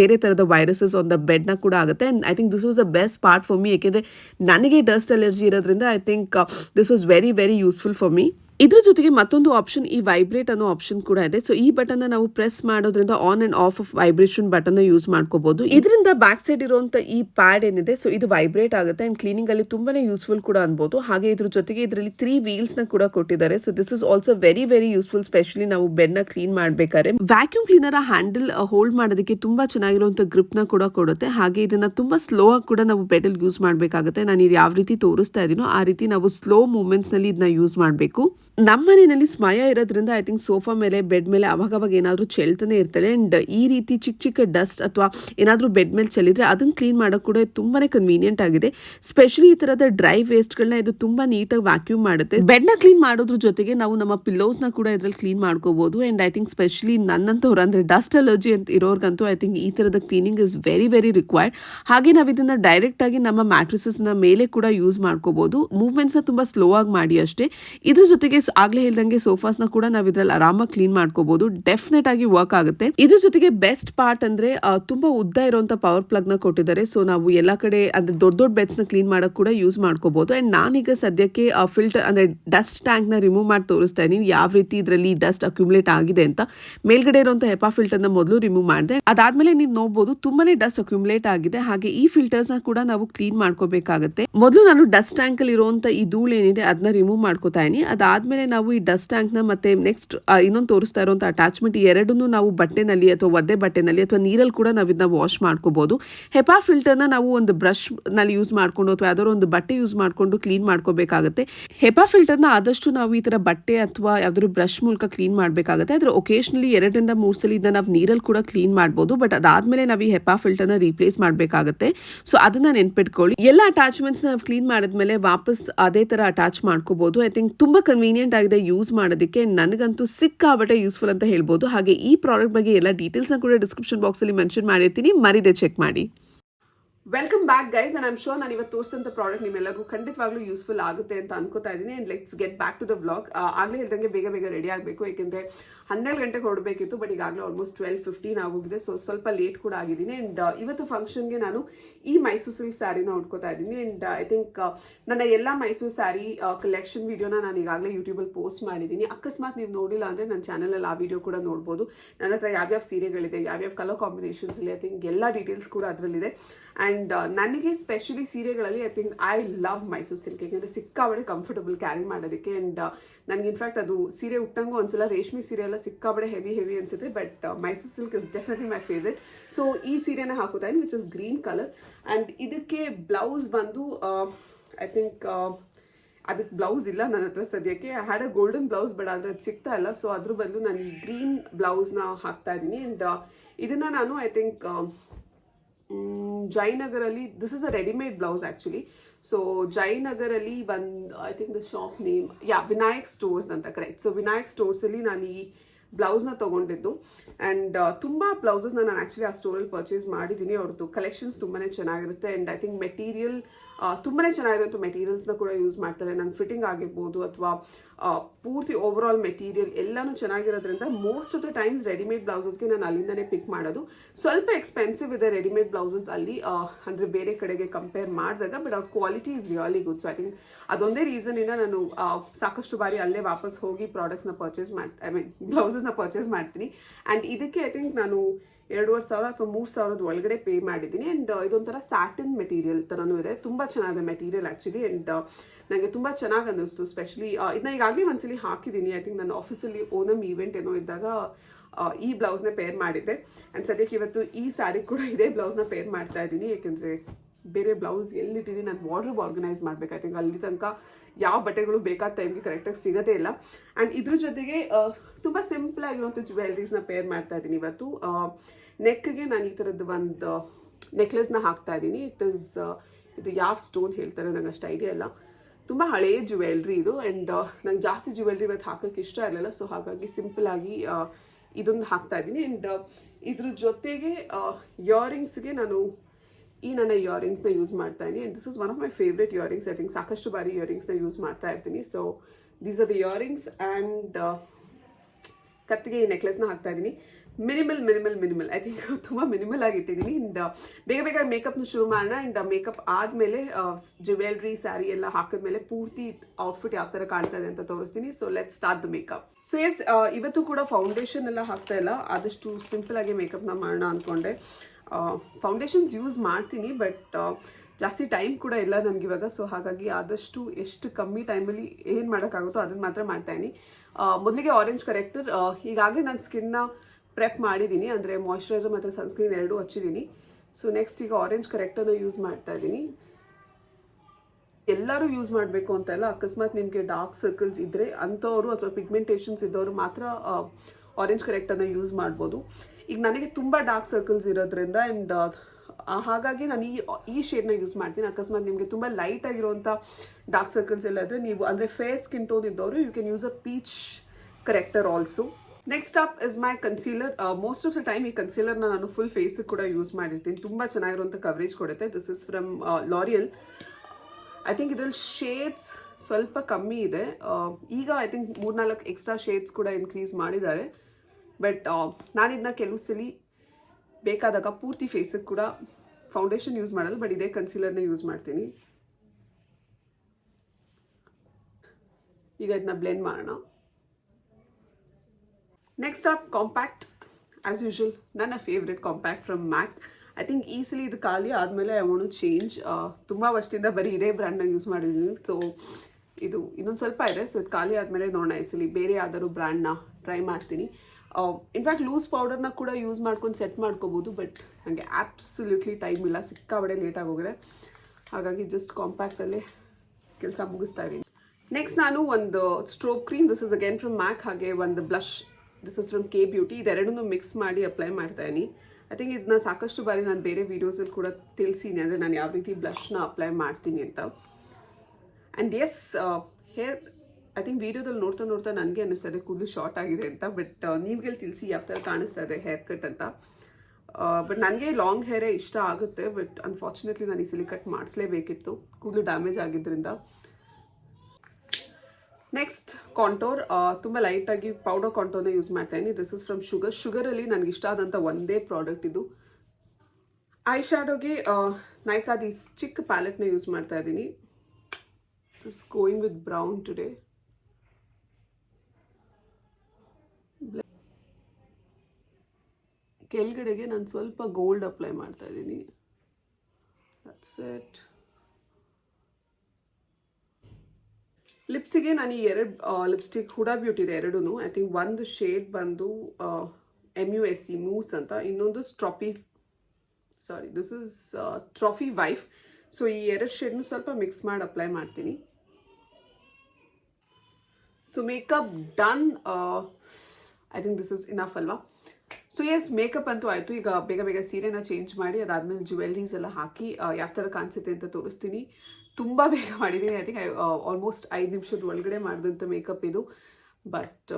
ಬೇರೆ ಥರದ ವೈರಸಸ್ ಆನ್ ದ ಬೆಡ್ನ ಕೂಡ ಆಗುತ್ತೆ. And I think this was the best part for me ಏಕೆಂದರೆ ನನಗೆ ಡಸ್ಟ್ ಅಲರ್ಜಿ ಇರೋದ್ರಿಂದ I think this was very very useful for me ಇದ್ರ ಜೊತೆಗೆ ಮತ್ತೊಂದು ಆಪ್ಷನ್ ಈ ವೈಬ್ರೇಟ್ ಅನ್ನೋ ಆಪ್ಷನ್ ಕೂಡ ಇದೆ. ಸೊ ಈ ಬಟನ್ ನಾವು ಪ್ರೆಸ್ ಮಾಡೋದ್ರಿಂದ on and off off vibration button use ಮಾಡ್ಕೋಬಹುದು ಇದರಿಂದ ಬ್ಯಾಕ್ ಸೈಡ್ ಇರುವಂತ ಈ ಪ್ಯಾಡ್ ಏನಿದೆ ಸೊ ಇದು ವೈಬ್ರೇಟ್ ಆಗುತ್ತೆ ಅಂಡ್ ಕ್ಲೀನಿಂಗ್ ಅಲ್ಲಿ ತುಂಬಾನೇ ಯೂಸ್ಫುಲ್ ಕೂಡ ಅನ್ಬೋದು. ಹಾಗೆ ಇದ್ರ ಜೊತೆಗೆ ಇದರಲ್ಲಿ ತ್ರೀ ವೀಲ್ಸ್ನ ಕೂಡ ಕೊಟ್ಟಿದ್ದಾರೆ. So this is also very very useful specially ನಾವು ಬೆನ್ನ ಕ್ಲೀನ್ ಮಾಡ್ಬೇಕಾದ್ರೆ. ವ್ಯಾಕ್ಯೂಮ್ ಕ್ಲೀನರ್ ಹ್ಯಾಂಡಲ್ ಹೋಲ್ಡ್ ಮಾಡೋದಕ್ಕೆ ತುಂಬಾ ಚೆನ್ನಾಗಿರುವಂತ ಗ್ರಿಪ್ನ ಕೂಡ ಕೊಡುತ್ತೆ. ಹಾಗೆ ಇದನ್ನ ತುಂಬಾ ಸ್ಲೋ ಆಗಿ ಕೂಡ ನಾವು ಬೆಡಲ್ ಯೂಸ್ ಮಾಡಬೇಕಾಗುತ್ತೆ. ನಾನು ಯಾವ ರೀತಿ ತೋರಿಸ್ತಾ ಇದೀನೋ ಆ ರೀತಿ ನಾವು ಸ್ಲೋ ಮೂವ್ಮೆಂಟ್ಸ್ನಲ್ಲಿ ಇದನ್ನ ಯೂಸ್ ಮಾಡಬೇಕು. ನಮ್ಮ ಮನೆಯಲ್ಲಿ ಸ್ಮಯ ಇರೋದ್ರಿಂದ ಐ ಥಿಂಕ್ ಸೋಫಾ ಮೇಲೆ ಬೆಡ್ ಮೇಲೆ ಅವಾಗ ಅವಾಗ ಏನಾದರೂ ಚೆಲ್ತಾನೆ ಇರ್ತಾರೆ ಅಂಡ್ ಈ ರೀತಿ ಚಿಕ್ಕ ಚಿಕ್ಕ ಡಸ್ಟ್ ಅಥವಾ ಏನಾದರೂ ಬೆಡ್ ಮೇಲೆ ಚೆಲ್ಲಿದ್ರೆ ಅದನ್ನು ಕ್ಲೀನ್ ಮಾಡೋಕೆ ಕೂಡ ತುಂಬಾ ಕನ್ವೀನಿಯಂಟ್ ಆಗಿದೆ. ಸ್ಪೆಷಲಿ ಈ ತರದ ಡ್ರೈ ವೇಸ್ಟ್ಗಳನ್ನ ಇದು ತುಂಬಾ ನೀಟಾಗಿ ವ್ಯಾಕ್ಯೂಮ್ ಮಾಡುತ್ತೆ. ಬೆಡ್ನ ಕ್ಲೀನ್ ಮಾಡೋದ್ರ ಜೊತೆಗೆ ನಾವು ನಮ್ಮ ಪಿಲ್ಲೋಸ್ನ ಕೂಡ ಇದ್ರಲ್ಲಿ ಕ್ಲೀನ್ ಮಾಡ್ಕೋಬಹುದು ಅಂಡ್ ಐ ಥಿಂಕ್ ಸ್ಪೆಷಲಿ ನನ್ನಂತವ್ರು ಅಂದರೆ ಡಸ್ಟ್ ಅಲರ್ಜಿ ಅಂತ ಇರೋರ್ಗಂತೂ ಐ ಥಿಂಕ್ ಈ ತರದ cleaning is very very required ಹಾಗೆ ನಾವು ಇದನ್ನ ಡೈರೆಕ್ಟ್ ಆಗಿ ನಮ್ಮ ಮ್ಯಾಟ್ರಿಸಸ್ನ ಮೇಲೆ ಕೂಡ ಯೂಸ್ ಮಾಡ್ಕೋಬಹುದು ಮೂವ್ಮೆಂಟ್ಸ್ ತುಂಬಾ ಸ್ಲೋ ಆಗಿ ಮಾಡಿ ಅಷ್ಟೇ. ಇದ್ರ ಜೊತೆಗೆ ಸ- ಆಗ್ಲೇ ಹೇಳ್ದಂಗೆ ಸೋಫಾಸ್ನ ಕೂಡ ನಾವು ಇದ್ರಲ್ಲಿ ಆರಾಮಾಗಿ ಕ್ಲೀನ್ ಮಾಡ್ಕೋಬಹುದು ಡೆಫಿನೆಟ್ ಆಗಿ ವರ್ಕ್ ಆಗುತ್ತೆ. ಇದ್ರ ಜೊತೆಗೆ ಬೆಸ್ಟ್ ಪಾರ್ಟ್ ಅಂದ್ರೆ ತುಂಬಾ ಉದ್ದ ಇರುವಂತ ಪವರ್ ಪ್ಲಗ್ನ ಕೊಟ್ಟಿದ್ದಾರೆ. ಸೊ, ನಾವು ಎಲ್ಲಾ ಕಡೆ ಅಂದ್ರೆ ದೊಡ್ಡ ದೊಡ್ಡ ಬೆಡ್ಸ್ನ ಕ್ಲೀನ್ ಮಾಡಕ್ ಕೂಡ ಯೂಸ್ ಮಾಡ್ಕೋಬಹುದು ಅಂಡ್ ನಾನೀಗ ಸದ್ಯಕ್ಕೆ ಫಿಲ್ಟರ್ ಅಂದ್ರೆ ಡಸ್ಟ್ ಟ್ಯಾಂಕ್ನ ರಿಮೂವ್ ಮಾಡಿ ತೋರಿಸ್ತಾ ಇದೀನಿ ಯಾವ ರೀತಿ ಇದರಲ್ಲಿ ಡಸ್ಟ್ ಅಕ್ಯುಮುಲೇಟ್ ಆಗಿದೆ ಅಂತ. ಮೇಲ್ಗಡೆ ಇರುವಂತ ಹೆಪಾ ಫಿಲ್ಟರ್ನ ಮೊದಲು ರಿಮೂವ್ ಮಾಡಿದೆ. ಅದಾದ್ಮೇಲೆ ನೀವು ನೋಡಬಹುದು ತುಂಬಾನೇ ಡಸ್ಟ್ ಅಕ್ಯುಮುಲೇಟ್ ಆಗಿದೆ. ಹಾಗೆ ಈ ಫಿಲ್ಟರ್ಸ್ನ ಕೂಡ ನಾವು ಕ್ಲೀನ್ ಮಾಡ್ಕೋಬೇಕಾಗುತ್ತೆ. ಮೊದಲು ನಾನು ಡಸ್ಟ್ ಟ್ಯಾಂಕ್ ಅಲ್ಲಿ ಇರುವಂತ ಈ ಧೂಳು ಏನಿದೆ ಅದನ್ನ ರಿಮೂವ್ ಮಾಡ್ಕೋತಾ ಇದೀನಿ ಅದಾದ್ಮೇಲೆ ನಾವು ಈ ಡಸ್ಟ್ ಟ್ಯಾಂಕ್ನ ಮತ್ತೆ ನೆಕ್ಸ್ಟ್ ಇನ್ನೊಂದು ತೋರಿಸ್ತಾ ಇರುವಂತ ಅಟ್ಯಾಚ್ಮೆಂಟ್ ಎರಡನ್ನೂ ನಾವು ಬಟ್ಟೆನಲ್ಲಿ ಅಥವಾ ಒದ್ದೆ ಬಟ್ಟೆನಲ್ಲಿ ಅಥವಾ ನೀರಲ್ಲಿ ಕೂಡ ನಾವು ಇದನ್ನ ವಾಶ್ ಮಾಡ್ಕೋಬಹುದು ಹೆಪಾ ಫಿಲ್ಟರ್ನ ನಾವು ಒಂದು ಬ್ರಷ್ನಲ್ಲಿ ಯೂಸ್ ಮಾಡ್ಕೊಂಡು ಅಥವಾ ಯಾವ್ದಾದ್ರು ಒಂದು ಬಟ್ಟೆ ಯೂಸ್ ಮಾಡ್ಕೊಂಡು ಕ್ಲೀನ್ ಮಾಡ್ಕೋಬೇಕಾಗುತ್ತೆ. ಹೆಪಾ ಫಿಲ್ಟರ್ನ ಆದಷ್ಟು ನಾವು ಈ ತರ ಬಟ್ಟೆ ಅಥವಾ ಯಾವ್ದಾದ್ರು ಬ್ರಷ್ ಮೂಲಕ ಕ್ಲೀನ್ ಮಾಡಬೇಕಾಗುತ್ತೆ. ಆದರೆ ಒಕೇಶನಲಿ ಎರಡರಿಂದ ಮೂರು ಸಲ ಇದನ್ನ ನಾವು ನೀರಲ್ಲಿ ಕೂಡ ಕ್ಲೀನ್ ಮಾಡ್ಬೋದು. ಬಟ್ ಅದಾದ್ಮೇಲೆ ನಾವು ಈ ಹೆಪಾ ಫಿಲ್ಟರ್ನ ರೀಪ್ಲೇಸ್ ಮಾಡಬೇಕಾಗುತ್ತೆ. ಸೊ ಅದನ್ನ ನೆನ್ಪಿಟ್ಕೊಳ್ಳಿ. ಎಲ್ಲ ಅಟ್ಯಾಚ್ಮೆಂಟ್ಸ್ ನಾವು ಕ್ಲೀನ್ ಮಾಡಿದ್ಮೇಲೆ ವಾಪಸ್ ಅದೇ ತರ ಅಟ್ಯಾಚ್ ಮಾಡ್ಕೋಬಹುದು ಐ ಥಿಂಕ್ ತುಂಬಾ ಕನ್ವೀನಿಯಂಟ್ ಆಗಿದೆ ಯೂಸ್ ಮಾಡೋದಕ್ಕೆ ನನಗಂತೂ ಸಿಕ್ಕಾಬಟ್ಟೆ ಯೂಸ್ಫುಲ್ ಅಂತ ಹೇಳ್ಬೋದು. ಹಾಗೆ ಈ ಪ್ರಾಡಕ್ಟ್ ಬಗ್ಗೆ ಎಲ್ಲ ಡೀಟೇಲ್ಸ್ನ ಕೂಡ ಡಿಸ್ಕ್ರಿಪ್ಷನ್ ಬಾಕ್ಸ್ ಅಲ್ಲಿ ಮೆನ್ಷನ್ ಮಾಡಿರ್ತೀನಿ. ಮರಿದೆ ಚೆಕ್ ಮಾಡಿ. Welcome back guys and I'm sure ನಾನು ಇವತ್ತು ತೋರಿಸಿದಂಥ ಪ್ರಾಡಕ್ಟ್ ನಿಮ್ಮೆಲ್ಲರಿಗೂ ಖಂಡಿತವಾಗ್ಲೂ ಯೂಸ್ಫುಲ್ ಆಗುತ್ತೆ ಅಂತ ಅನ್ಕೋತಾ ಇದ್ದೀನಿ and let's get back to the vlog ಆಗಲೇ ಹೇಳ್ದಂಗೆ ಬೇಗ ಬೇಗ ರೆಡಿ ಆಗಬೇಕು. ಏಕೆಂದರೆ ಹನ್ನೆರಡು ಗಂಟೆಗೆ ಹೊರಡಬೇಕಿತ್ತು ಬಟ್ ಈಗಾಗಲೇ ಆಲ್ಮೋಸ್ಟ್ ಟ್ವೆಲ್ ಫಿಫ್ಟೀನ್ ಆಗೋಗಿದೆ. ಸೊ ಸ್ವಲ್ಪ ಲೇಟ್ ಕೂಡ ಆಗಿದ್ದೀನಿ. ಆ್ಯಂಡ್ ಇವತ್ತು ಫಂಕ್ಷನ್ಗೆ ನಾನು ಈ ಮೈಸೂರು ಸಿಲ್ಕ್ ಸ್ಯಾರಿನ ಉಟ್ಕೋತಾ ಇದ್ದೀನಿ ಆ್ಯಂಡ್ ಐ ಥಿಂಕ್ ನನ್ನ ಎಲ್ಲ ಮೈಸೂರು ಸ್ಯಾರಿ ಕಲೆಕ್ಷನ್ ವೀಡಿಯೋನ ನಾನು ಈಗಾಗಲೇ ಯೂಟ್ಯೂಬಲ್ಲಿ ಪೋಸ್ಟ್ ಮಾಡಿದ್ದೀನಿ ಅಕಸ್ಮಾತ್ ನೀವು ನೋಡಿಲ್ಲ ಅಂದರೆ ನನ್ನ ಚಾನಲಲ್ಲಿ ಆ ವಿಡಿಯೋ ಕೂಡ ನೋಡ್ಬೋದು. ನನ್ನ ಹತ್ರ ಯಾವ್ಯಾವ ಸೀರೆಗಳಿದೆ, ಯಾವ್ಯಾವ ಕಲರ್ ಕಾಂಬಿನೇಷನ್ಸ್ ಇಲ್ಲಿ ಐ ಥಿಂಕ್ ಎಲ್ಲ ಡೀಟೇಲ್ಸ್ ಕೂಡ ಅದರಲ್ಲಿದೆ. ಆ್ಯಂಡ್ ನನಗೆ specially ಸೀರೆಗಳಲ್ಲಿ I think I love Mysore silk ಯಾಕೆಂದರೆ ಸಿಕ್ಕಾಬಡೆ ಕಂಫರ್ಟಬಲ್ ಕ್ಯಾರಿ ಮಾಡೋದಕ್ಕೆ. ಆ್ಯಂಡ್ ನನಗೆ ಇನ್ಫ್ಯಾಕ್ಟ್ ಅದು ಸೀರೆ ಉಟ್ಟಂಗೂ ಒಂದ್ಸಲ ರೇಷ್ಮೆ ಸೀರೆ ಎಲ್ಲ ಸಿಕ್ಕಾಬಡೆ ಹೆವಿ ಹೆವಿ ಅನಿಸುತ್ತೆ. But Mysore silk is definitely my favourite so ಈ ಸೀರೆನ ಹಾಕೋತಾ ಇದ್ದೀನಿ which is green colour and ಇದಕ್ಕೆ ಬ್ಲೌಸ್ ಬಂದು ಐ ಥಿಂಕ್ ಅದಕ್ಕೆ ಬ್ಲೌಸ್ ಇಲ್ಲ ನನ್ನ ಹತ್ರ ಸದ್ಯಕ್ಕೆ. Had a golden blouse but ಆದರೆ ಅದು ಸಿಗ್ತಾ ಇಲ್ಲ. ಸೊ ಅದ್ರ ಬದಲು ನಾನು ಗ್ರೀನ್ ಬ್ಲೌಸ್ನ ಹಾಕ್ತಾ ಇದ್ದೀನಿ ಆ್ಯಂಡ್ ಇದನ್ನು ನಾನು I think ಜೈನಗರಲ್ಲಿ this is a readymade blouse actually so ಜೈನಗರಲ್ಲಿ ಒಂದು I think the shop name yeah Vinayak stores ಅಂತ ಕರೆಕ್ಟ್ ಸೊ ವಿನಾಯಕ್ ಸ್ಟೋರ್ಸಲ್ಲಿ ನಾನು ಈ ಬ್ಲೌಸ್ನ ತಗೊಂಡಿದ್ದು. ಆ್ಯಂಡ್ ತುಂಬ ಬ್ಲೌಸಸ್ನ ನಾನು ಆ್ಯಕ್ಚುಲಿ ಆ ಸ್ಟೋರಲ್ಲಿ ಪರ್ಚೇಸ್ ಮಾಡಿದ್ದೀನಿ ಅವ್ರದ್ದು ಕಲೆಕ್ಷನ್ಸ್ ತುಂಬಾ ಚೆನ್ನಾಗಿರುತ್ತೆ. ಆ್ಯಂಡ್ ಐ ಥಿಂಕ್ ಮೆಟೀರಿಯಲ್ ತುಂಬಾ ಚೆನ್ನಾಗಿರುವಂಥ ಮೆಟೀರಿಯಲ್ಸ್ನ ಕೂಡ ಯೂಸ್ ಮಾಡ್ತಾರೆ. ನಂಗೆ ಫಿಟ್ಟಿಂಗ್ ಆಗಿರ್ಬೋದು ಅಥವಾ ಪೂರ್ತಿ ಓವರ್ ಆಲ್ ಮೆಟೀರಿಯಲ್ ಎಲ್ಲನೂ ಚೆನ್ನಾಗಿರೋದ್ರಿಂದ most of the times readymade ಬ್ಲೌಸಸ್ಗೆ ನಾನು ಅಲ್ಲಿಂದನೇ ಪಿಕ್ ಮಾಡೋದು. ಸ್ವಲ್ಪ ಎಕ್ಸ್ಪೆನ್ಸಿವ್ ಇದೆ ರೆಡಿಮೇಡ್ ಬ್ಲೌಸಸ್ ಅಲ್ಲಿ ಅಂದರೆ ಬೇರೆ ಕಡೆಗೆ ಕಂಪೇರ್ ಮಾಡಿದಾಗ ಬಟ್ ಅವ್ರ quality is really good so I think ಅದೊಂದೇ ರೀಸನಿಂದ ನಾನು ಸಾಕಷ್ಟು ಬಾರಿ ಅಲ್ಲೇ ವಾಪಸ್ ಹೋಗಿ ಪ್ರಾಡಕ್ಟ್ಸ್ನ ಪರ್ಚೇಸ್ ಮಾಡ್ತಾ ಐ ಮೀನ್ ಬ್ಲೌಸಸ್ನ ಪರ್ಚೇಸ್ ಮಾಡ್ತೀನಿ. ಆ್ಯಂಡ್ ಇದಕ್ಕೆ ಐ ಥಿಂಕ್ ನಾನು ಎರಡೂವರೆ ಸಾವಿರ ಅಥವಾ ಮೂರು ಸಾವಿರದ ಒಳಗಡೆ ಪೇ ಮಾಡಿದ್ದೀನಿ. ಆ್ಯಂಡ್ ಇದೊಂಥರ ಸ್ಯಾಟಿನ್ ಮೆಟೀರಿಯಲ್ ಥರನೂ ಇದೆ. ತುಂಬ ಚೆನ್ನಾಗಿದೆ ಮೆಟೀರಿಯಲ್ ಆ್ಯಕ್ಚುಲಿ ಆ್ಯಂಡ್ ನನಗೆ ತುಂಬ ಚೆನ್ನಾಗಿ ಅನ್ನಿಸ್ತು. ಸ್ಪೆಷಲಿ ಇದನ್ನ ಈಗಾಗಲೇ ಒಂದ್ಸಲಿ ಹಾಕಿದ್ದೀನಿ. ಐ ಥಿಂಕ್ ನನ್ನ ಆಫೀಸಲ್ಲಿ ಓನಮ್ ಈವೆಂಟ್ ಏನೋ ಇದ್ದಾಗ ಆ, ಈ ಬ್ಲೌಸ್ನ ಪೇರ್ ಮಾಡಿದ್ದೆ. ಆ್ಯಂಡ್ ಸದ್ಯಕ್ಕೆ ಇವತ್ತು ಈ ಸ್ಯಾರಿ ಕೂಡ ಇದೇ ಬ್ಲೌಸ್ನ ಪೇರ್ ಮಾಡ್ತಾ ಇದ್ದೀನಿ. ಏಕೆಂದರೆ ಬೇರೆ ಬ್ಲೌಸ್ ಎಲ್ಲಿಟ್ಟಿದ್ದೀನಿ? ನಾನು ವಾರ್ಡ್ರೋಬ್ ಆರ್ಗನೈಸ್ ಮಾಡಬೇಕು. ಐ ಥಿಂಕ್ ಅಲ್ಲಿ ತನಕ ಯಾವ ಬಟ್ಟೆಗಳು ಬೇಕಾದ ಟೈಮ್ಗೆ ಕರೆಕ್ಟಾಗಿ ಸಿಗೋದೇ ಇಲ್ಲ. ಆ್ಯಂಡ್ ಇದ್ರ ಜೊತೆಗೆ ತುಂಬ ಸಿಂಪಲ್ ಆಗಿರುವಂಥ ಜ್ಯುವೆಲ್ರೀಸ್ನ ಪೇರ್ ಮಾಡ್ತಾ ಇದ್ದೀನಿ ಇವತ್ತು. ನೆಕ್ಗೆ ನಾನು ಈ ಥರದ್ದು ಒಂದು ನೆಕ್ಲೆಸ್ನ ಹಾಕ್ತಾ ಇದ್ದೀನಿ. ಇಟ್ ಇಸ್ ಇದು ಯಾವ ಸ್ಟೋನ್ ಹೇಳ್ತಾರೆ ನಂಗೆ ಅಷ್ಟು ಐಡಿಯಾ ಇಲ್ಲ. ತುಂಬ ಹಳೆಯ ಜ್ಯುವೆಲ್ರಿ ಇದು. ಆ್ಯಂಡ್ ನಂಗೆ ಜಾಸ್ತಿ ಜ್ಯುವೆಲ್ರಿ ಇವತ್ತು ಹಾಕೋಕ್ಕೆ ಇಷ್ಟ ಇರಲಿಲ್ಲ. ಸೊ ಹಾಗಾಗಿ ಸಿಂಪಲ್ ಆಗಿ ಇದೊಂದು ಹಾಕ್ತಾ ಇದ್ದೀನಿ. ಆ್ಯಂಡ್ ಇದ್ರ ಜೊತೆಗೆ ಇಯರಿಂಗ್ಸ್ಗೆ ನಾನು ಈ ನನ್ನ ಇಯರಿಂಗ್ಸ್ನ ಯೂಸ್ ಮಾಡ್ತಾ ಇದ್ದೀನಿ and this is one of my favourite earrings I think ಸಾಕಷ್ಟು ಬಾರಿ ಇಯರಿಂಗ್ಸ್ನ ಯೂಸ್ ಮಾಡ್ತಾ ಇರ್ತೀನಿ so these are the earrings and ಕತ್ತಿಗೆ ಈ ನೆಕ್ಲೆಸ್ನ ಹಾಕ್ತಾ ಇದ್ದೀನಿ minimal minimal minimal I think ತುಂಬ ಮಿನಿಮಲ್ ಆಗಿ ಇಟ್ಟಿದ್ದೀನಿ ಇಂದ ಬೇಗ ಬೇಗ ಮೇಕಪ್ನ ಶುರು ಮಾಡೋಣ. ಆ್ಯಂಡ್ ಮೇಕಪ್ ಆದಮೇಲೆ ಜ್ಯುವೆಲ್ರಿ ಸ್ಯಾರಿ ಎಲ್ಲ ಹಾಕಿದ್ಮೇಲೆ ಪೂರ್ತಿ ಔಟ್ಫಿಟ್ ಯಾವ ಥರ ಕಾಣ್ತಾ ಇದೆ ಅಂತ ತೋರಿಸ್ತೀನಿ. So let start the makeup so yes ಇವತ್ತು ಕೂಡ ಫೌಂಡೇಶನ್ ಎಲ್ಲ ಹಾಕ್ತಾ ಇಲ್ಲ. ಆದಷ್ಟು ಸಿಂಪಲ್ ಆಗಿ ಮೇಕಪ್ನ ಮಾಡೋಣ ಅಂದ್ಕೊಂಡೆ ಫೌಂಡೇಶನ್ಸ್ ಯೂಸ್ ಮಾಡ್ತೀನಿ ಬಟ್ ಜಾಸ್ತಿ ಟೈಮ್ ಕೂಡ ಇಲ್ಲ ನನಗೆ ಇವಾಗ. ಸೊ ಹಾಗಾಗಿ ಆದಷ್ಟು ಎಷ್ಟು ಕಮ್ಮಿ ಟೈಮಲ್ಲಿ ಏನು ಮಾಡೋಕ್ಕಾಗುತ್ತೋ ಅದನ್ನು ಮಾತ್ರ ಮಾಡ್ತಾ ಇದೀನಿ ಮೊದಲಿಗೆ ಆರೆಂಜ್ ಕರೆಕ್ಟರ್ ಈಗಾಗಲೇ ನಾನು ಸ್ಕಿನ್ನ ಪ್ರೆಪ್ ಮಾಡಿದ್ದೀನಿ. ಅಂದರೆ ಮಾಯ್ಶ್ಚರೈಸರ್ ಮತ್ತು ಸನ್ಸ್ಕ್ರೀನ್ ಎರಡೂ ಹಚ್ಚಿದ್ದೀನಿ. ಸೊ ನೆಕ್ಸ್ಟ್ ಈಗ ಆರೆಂಜ್ ಕರೆಕ್ಟರ್ನ ಯೂಸ್ ಮಾಡ್ತಾ ಇದ್ದೀನಿ. ಎಲ್ಲರೂ ಯೂಸ್ ಮಾಡಬೇಕು ಅಂತಲ್ಲ ಅಕಸ್ಮಾತ್ ನಿಮಗೆ ಡಾರ್ಕ್ ಸರ್ಕಲ್ಸ್ ಇದ್ದರೆ ಅಂಥವರು ಅಥವಾ ಪಿಗ್ಮೆಂಟೇಷನ್ಸ್ ಇದ್ದವರು ಮಾತ್ರ ಆರೆಂಜ್ ಕರೆಕ್ಟರ್ನ ಯೂಸ್ ಮಾಡ್ಬೋದು. ಈಗ ನನಗೆ ತುಂಬ ಡಾರ್ಕ್ ಸರ್ಕಲ್ಸ್ ಇರೋದ್ರಿಂದ ಆ್ಯಂಡ್ ಹಾಗಾಗಿ ನಾನು ಈ ಈ ಶೇಡ್ನ ಯೂಸ್ ಮಾಡ್ತೀನಿ. ಅಕಸ್ಮಾತ್ ನಿಮಗೆ ತುಂಬ ಲೈಟ್ ಆಗಿರುವಂಥ ಡಾರ್ಕ್ ಸರ್ಕಲ್ಸ್ ಎಲ್ಲ ಇದ್ದರೆ ನೀವು, ಅಂದರೆ ಫೇಸ್ ಸ್ಕಿನ್ ಟೋನ್ ಇದ್ದವರು you can use a peach corrector also next up is my concealer most of the time ಈ ಕನ್ಸೀಲರ್ನ ನಾನು ಫುಲ್ ಫೇಸ್ ಕೂಡ ಯೂಸ್ ಮಾಡಿರ್ತೀನಿ. ತುಂಬ ಚೆನ್ನಾಗಿರುವಂಥ ಕವರೇಜ್ ಕೊಡುತ್ತೆ. This is from L'Oreal I think ಇದ್ರಲ್ಲಿ ಶೇಡ್ಸ್ ಸ್ವಲ್ಪ ಕಮ್ಮಿ ಇದೆ. ಈಗ ಐ ಥಿಂಕ್ ಮೂರ್ನಾಲ್ಕು ಎಕ್ಸ್ಟ್ರಾ ಶೇಡ್ಸ್ ಕೂಡ ಇನ್ಕ್ರೀಸ್ ಮಾಡಿದ್ದಾರೆ. ಬಟ್ ನಾನು ಇದನ್ನ ಕೆಲವು ಸಲ ಬೇಕಾದಾಗ ಪೂರ್ತಿ ಫೇಸಿಗೆ ಕೂಡ ಫೌಂಡೇಶನ್ ಯೂಸ್ ಮಾಡಲ್ಲ ಬಟ್ ಇದೇ ಕನ್ಸೀಲರ್ನ ಯೂಸ್ ಮಾಡ್ತೀನಿ. ಈಗ ಇದನ್ನ ಬ್ಲೆಂಡ್ ಮಾಡೋಣ. Next up compact as usual ನನ್ನ favourite compact from MAC I think ಈ ಸಲ ಇದು ಖಾಲಿ ಆದಮೇಲೆ ಐ ವಾಂಟ್ ಚೇಂಜ್ ತುಂಬ ವರ್ಷದಿಂದ ಬರೀ ಇದೇ ಬ್ರ್ಯಾಂಡ್ನ ಯೂಸ್ ಮಾಡಿದ್ದೀನಿ. ಸೊ ಇದು ಇನ್ನೊಂದು ಸ್ವಲ್ಪ ಇದೆ ಸೊ ಇದು ಖಾಲಿ ಆದಮೇಲೆ ನೋಡೋಣ ಈ ಸಲ ಬೇರೆ ಯಾವ್ದಾದ್ರು ಬ್ರ್ಯಾಂಡ್ನ ಟ್ರೈ ಮಾಡ್ತೀನಿ. ಇನ್ಫ್ಯಾಕ್ಟ್ ಲೂಸ್ ಪೌಡರ್ನ ಕೂಡ ಯೂಸ್ ಮಾಡ್ಕೊಂಡು ಸೆಟ್ ಮಾಡ್ಕೋಬೋದು ಬಟ್ ನನಗೆ ಆ್ಯಪ್ಸುಲ್ಯೂಟ್ಲಿ ಟೈಮ್ ಇಲ್ಲ. ಸಿಕ್ಕಾಬಡೆ ಲೇಟಾಗಿ ಹೋಗಿದೆ ಹಾಗಾಗಿ ಜಸ್ಟ್ ಕಾಂಪ್ಯಾಕ್ಟಲ್ಲಿ ಕೆಲಸ ಮುಗಿಸ್ತಾ ಇದ್ದೀನಿ. ನೆಕ್ಸ್ಟ್ ನಾನು ಒಂದು strobe cream this is again from MAC ಹಾಗೆ ಒಂದು blush this is from K beauty ಇದೆರಡನ್ನೂ mix ಮಾಡಿ ಅಪ್ಲೈ ಮಾಡ್ತಾ ಇದ್ದೀನಿ. ಐ ಥಿಂಕ್ ಇದನ್ನ ಸಾಕಷ್ಟು ಬಾರಿ ನಾನು ಬೇರೆ ವೀಡಿಯೋಸಲ್ಲಿ ಕೂಡ ತಿಳಿಸೀನಿ. ಅಂದರೆ ನಾನು ಯಾವ ರೀತಿ ಬ್ಲಷ್ನ ಅಪ್ಲೈ ಮಾಡ್ತೀನಿ ಅಂತ. And yes hair I think ವೀಡಿಯೋದಲ್ಲಿ ನೋಡ್ತಾ ನೋಡ್ತಾ ನನಗೆ ಅನ್ನಿಸ್ತದೆ ಕೂದಲು ಶಾರ್ಟ್ ಆಗಿದೆ ಅಂತ ಬಟ್ ನೀವುಗಳು ತಿಳಿಸಿ ಯಾವ ಥರ ಕಾಣಿಸ್ತಾ ಇದೆ ಹೇರ್ ಕಟ್ ಅಂತ ಬಟ್ ನನಗೆ ಲಾಂಗ್ ಹೇರೇ ಇಷ್ಟ ಆಗುತ್ತೆ ಬಟ್ ಅನ್ಫಾರ್ಚುನೇಟ್ಲಿ ನಾನು ಈ ಸಲ ಕಟ್ ಮಾಡಿಸ್ಲೇಬೇಕಿತ್ತು, ಕೂದಲು ಡ್ಯಾಮೇಜ್ ಆಗಿದ್ದರಿಂದ ನೆಕ್ಸ್ಟ್ ಕಾಂಟೋರ್ ತುಂಬ ಲೈಟಾಗಿ ಪೌಡರ್ ಕಾಂಟೋರ್ನ ಯೂಸ್ ಮಾಡ್ತಾ ಇದ್ದೀನಿ ದಿಸ್ ಇಸ್ ಫ್ರಮ್ ಶುಗರ್ ಶುಗರಲ್ಲಿ ನನಗೆ ಇಷ್ಟ ಆದಂಥ ಒಂದೇ ಪ್ರಾಡಕ್ಟ್ ಇದು. ಐ ಶ್ಯಾಡೋಗೆ ನೈಕಾದಿ ಚಿಕ್ಕ ಪ್ಯಾಲೆಟ್ನ ಯೂಸ್ ಮಾಡ್ತಾ ಇದ್ದೀನಿ ಗೋಯಿಂಗ್ ವಿತ್ ಬ್ರೌನ್ ಟುಡೇ ಕೆಳಗಡೆಗೆ ನಾನು ಸ್ವಲ್ಪ ಗೋಲ್ಡ್ ಅಪ್ಲೈ ಮಾಡ್ತಾ ಇದ್ದೀನಿ. ದಟ್ಸ್ ಇಟ್ ಲಿಪ್ಸಿಗೆ ನಾನು ಈ ಎರಡು ಲಿಪ್ಸ್ಟಿಕ್ ಹುಡಾ ಬ್ಯೂಟಿ ಇದೆ ಎರಡೂ ಐ ಥಿಂಕ್ ಒಂದು ಶೇಡ್ ಬಂದು M U S C mousse ಅಂತ, ಇನ್ನೊಂದು strappy sorry this is trophy wife so ಈ ಎರಡು ಶೇಡ್ನು ಸ್ವಲ್ಪ ಮಿಕ್ಸ್ ಮಾಡಿ ಅಪ್ಲೈ ಮಾಡ್ತೀನಿ. So makeup done I think this is enough ಅಲ್ವಾ? ಸೊ ಎಸ್ ಮೇಕಪ್ ಅಂತೂ ಆಯಿತು. ಈಗ ಬೇಗ ಬೇಗ ಸೀರೆನ ಚೇಂಜ್ ಮಾಡಿ ಅದಾದಮೇಲೆ ಜ್ಯುವೆಲ್ರೀಸ್ ಎಲ್ಲ ಹಾಕಿ ಯಾವ ಥರ ಕಾಣಿಸುತ್ತೆ ಅಂತ ತೋರಿಸ್ತೀನಿ. ತುಂಬ ಬೇಗ ಮಾಡಿದ್ದೀನಿ. ಐ ಥಿಂಕ್ ಐ ಆಲ್ಮೋಸ್ಟ್ ಐದು ನಿಮಿಷದ ಒಳಗಡೆ ಮಾಡಿದಂಥ ಮೇಕಪ್ ಇದು. But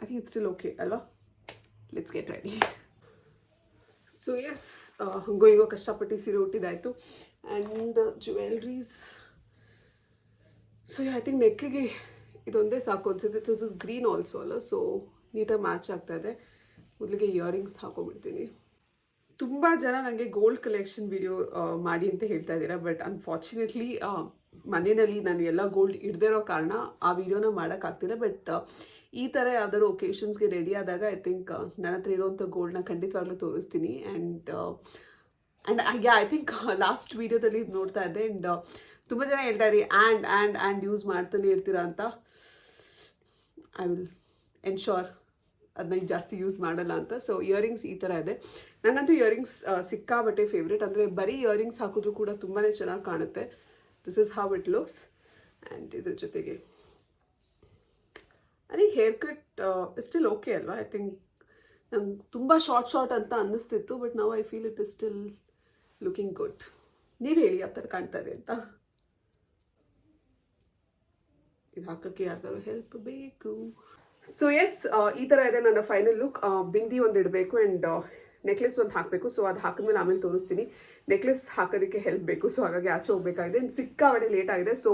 I think it's still okay ಅಲ್ವಾ? Let's get ready so yes ಹಂಗೋ ಈಗೋ ಕಷ್ಟಪಟ್ಟು ಸೀರೆ ಹುಟ್ಟಿದಾಯಿತು and jewelleries so I think ನೆಕ್ಕಿಗೆ ಇದೊಂದೇ ಸಾಕು ಅನ್ಸುತ್ತೆ. ದಿಸ್ ಇಸ್ ಗ್ರೀನ್ ಆಲ್ಸೋ ಅಲ್ಲ? ಸೊ ನೀಟಾಗಿ ಮ್ಯಾಚ್ ಆಗ್ತಾ ಇದೆ. ಮೊದಲಿಗೆ ಇಯರಿಂಗ್ಸ್ ಹಾಕೋಬಿಡ್ತೀನಿ. ತುಂಬ ಜನ ನನಗೆ ಗೋಲ್ಡ್ ಕಲೆಕ್ಷನ್ ವಿಡಿಯೋ ಮಾಡಿ ಅಂತ ಹೇಳ್ತಾ ಇದ್ದೀರಾ ಬಟ್ ಅನ್ಫಾರ್ಚುನೇಟ್ಲಿ ಮನೆಯಲ್ಲಿ ನಾನು ಎಲ್ಲ ಗೋಲ್ಡ್ ಇರೋ ಕಾರಣ ಆ ವಿಡಿಯೋನ ಮಾಡೋಕ್ಕಾಗ್ತಿಲ್ಲ ಬಟ್ ಈ ಥರ ಯಾವ್ದಾದ್ರು ಒಕೇಶನ್ಸ್ಗೆ ರೆಡಿ ಆದಾಗ ಐ ಥಿಂಕ್ ನನ್ನ ಹತ್ರ ಇರೋವಂಥ ಗೋಲ್ಡ್ನ ಖಂಡಿತವಾಗ್ಲೂ ತೋರಿಸ್ತೀನಿ. And and yeah I think last ವೀಡಿಯೋದಲ್ಲಿ ನೋಡ್ತಾ ಇದ್ದೆ. ಆ್ಯಂಡ್ ತುಂಬ ಜನ ಹೇಳ್ತಾ ಇರಿ ಆ್ಯಂಡ್ ಆ್ಯಂಡ್ ಆ್ಯಂಡ್ ಯೂಸ್ ಮಾಡ್ತಾನೆ ಇರ್ತೀರಾ ಅಂತ. ಐ ವಿಲ್ ಎನ್ಶೋರ್ ಅದನ್ನ ಜಾಸ್ತಿ ಯೂಸ್ ಮಾಡಲ್ಲ ಅಂತ. ಸೊ ಇಯರಿಂಗ್ಸ್ ಈ ಥರ ಇದೆ. ನನಗಂತೂ ಇಯರಿಂಗ್ಸ್ ಸಿಕ್ಕಾಬಟ್ಟೆ ಫೇವ್ರೇಟ್ ಅಂದರೆ ಬರೀ ಇಯರಿಂಗ್ಸ್ ಹಾಕಿದ್ರು ಕೂಡ ತುಂಬಾ ಚೆನ್ನಾಗಿ ಕಾಣುತ್ತೆ. This is how it looks and ಇದ್ರ ಜೊತೆಗೆ ಅದೇ ಹೇರ್ ಕಟ್ ಸ್ಟಿಲ್ ಓಕೆ ಅಲ್ವಾ? ಐ ಥಿಂಕ್ ನಂಗೆ ತುಂಬ ಶಾರ್ಟ್ ಶಾರ್ಟ್ ಅಂತ ಅನ್ನಿಸ್ತಿತ್ತು ಬಟ್ ನಾವು I feel it is still looking good ನೀವು ಹೇಳಿ ಆ ಥರ ಕಾಣ್ತಾ ಇದೆ ಅಂತ. ಇದು ಹಾಕೋಕ್ಕೆ ಯಾರ್ದಾರು ಹೆಲ್ಪ್ ಬೇಕು? ಸೊ ಎಸ್ ಈ ಥರ ಇದೆ ನನ್ನ ಫೈನಲ್ ಲುಕ್ ಬಿಂದಿ ಒಂದು ಇಡಬೇಕು ಆ್ಯಂಡ್ ನೆಕ್ಲೆಸ್ ಒಂದು ಹಾಕಬೇಕು. ಸೊ ಅದು ಹಾಕಿದ್ಮೇಲೆ ಆಮೇಲೆ ತೋರಿಸ್ತೀನಿ. ನೆಕ್ಲೆಸ್ ಹಾಕೋದಕ್ಕೆ ಹೆಲ್ಪ್ ಬೇಕು. ಸೊ ಹಾಗಾಗಿ ಆಚೆ ಹೋಗಬೇಕಾಗಿದೆ. ಸಿಕ್ಕಾವಡೆ ಲೇಟ್ ಆಗಿದೆ. ಸೊ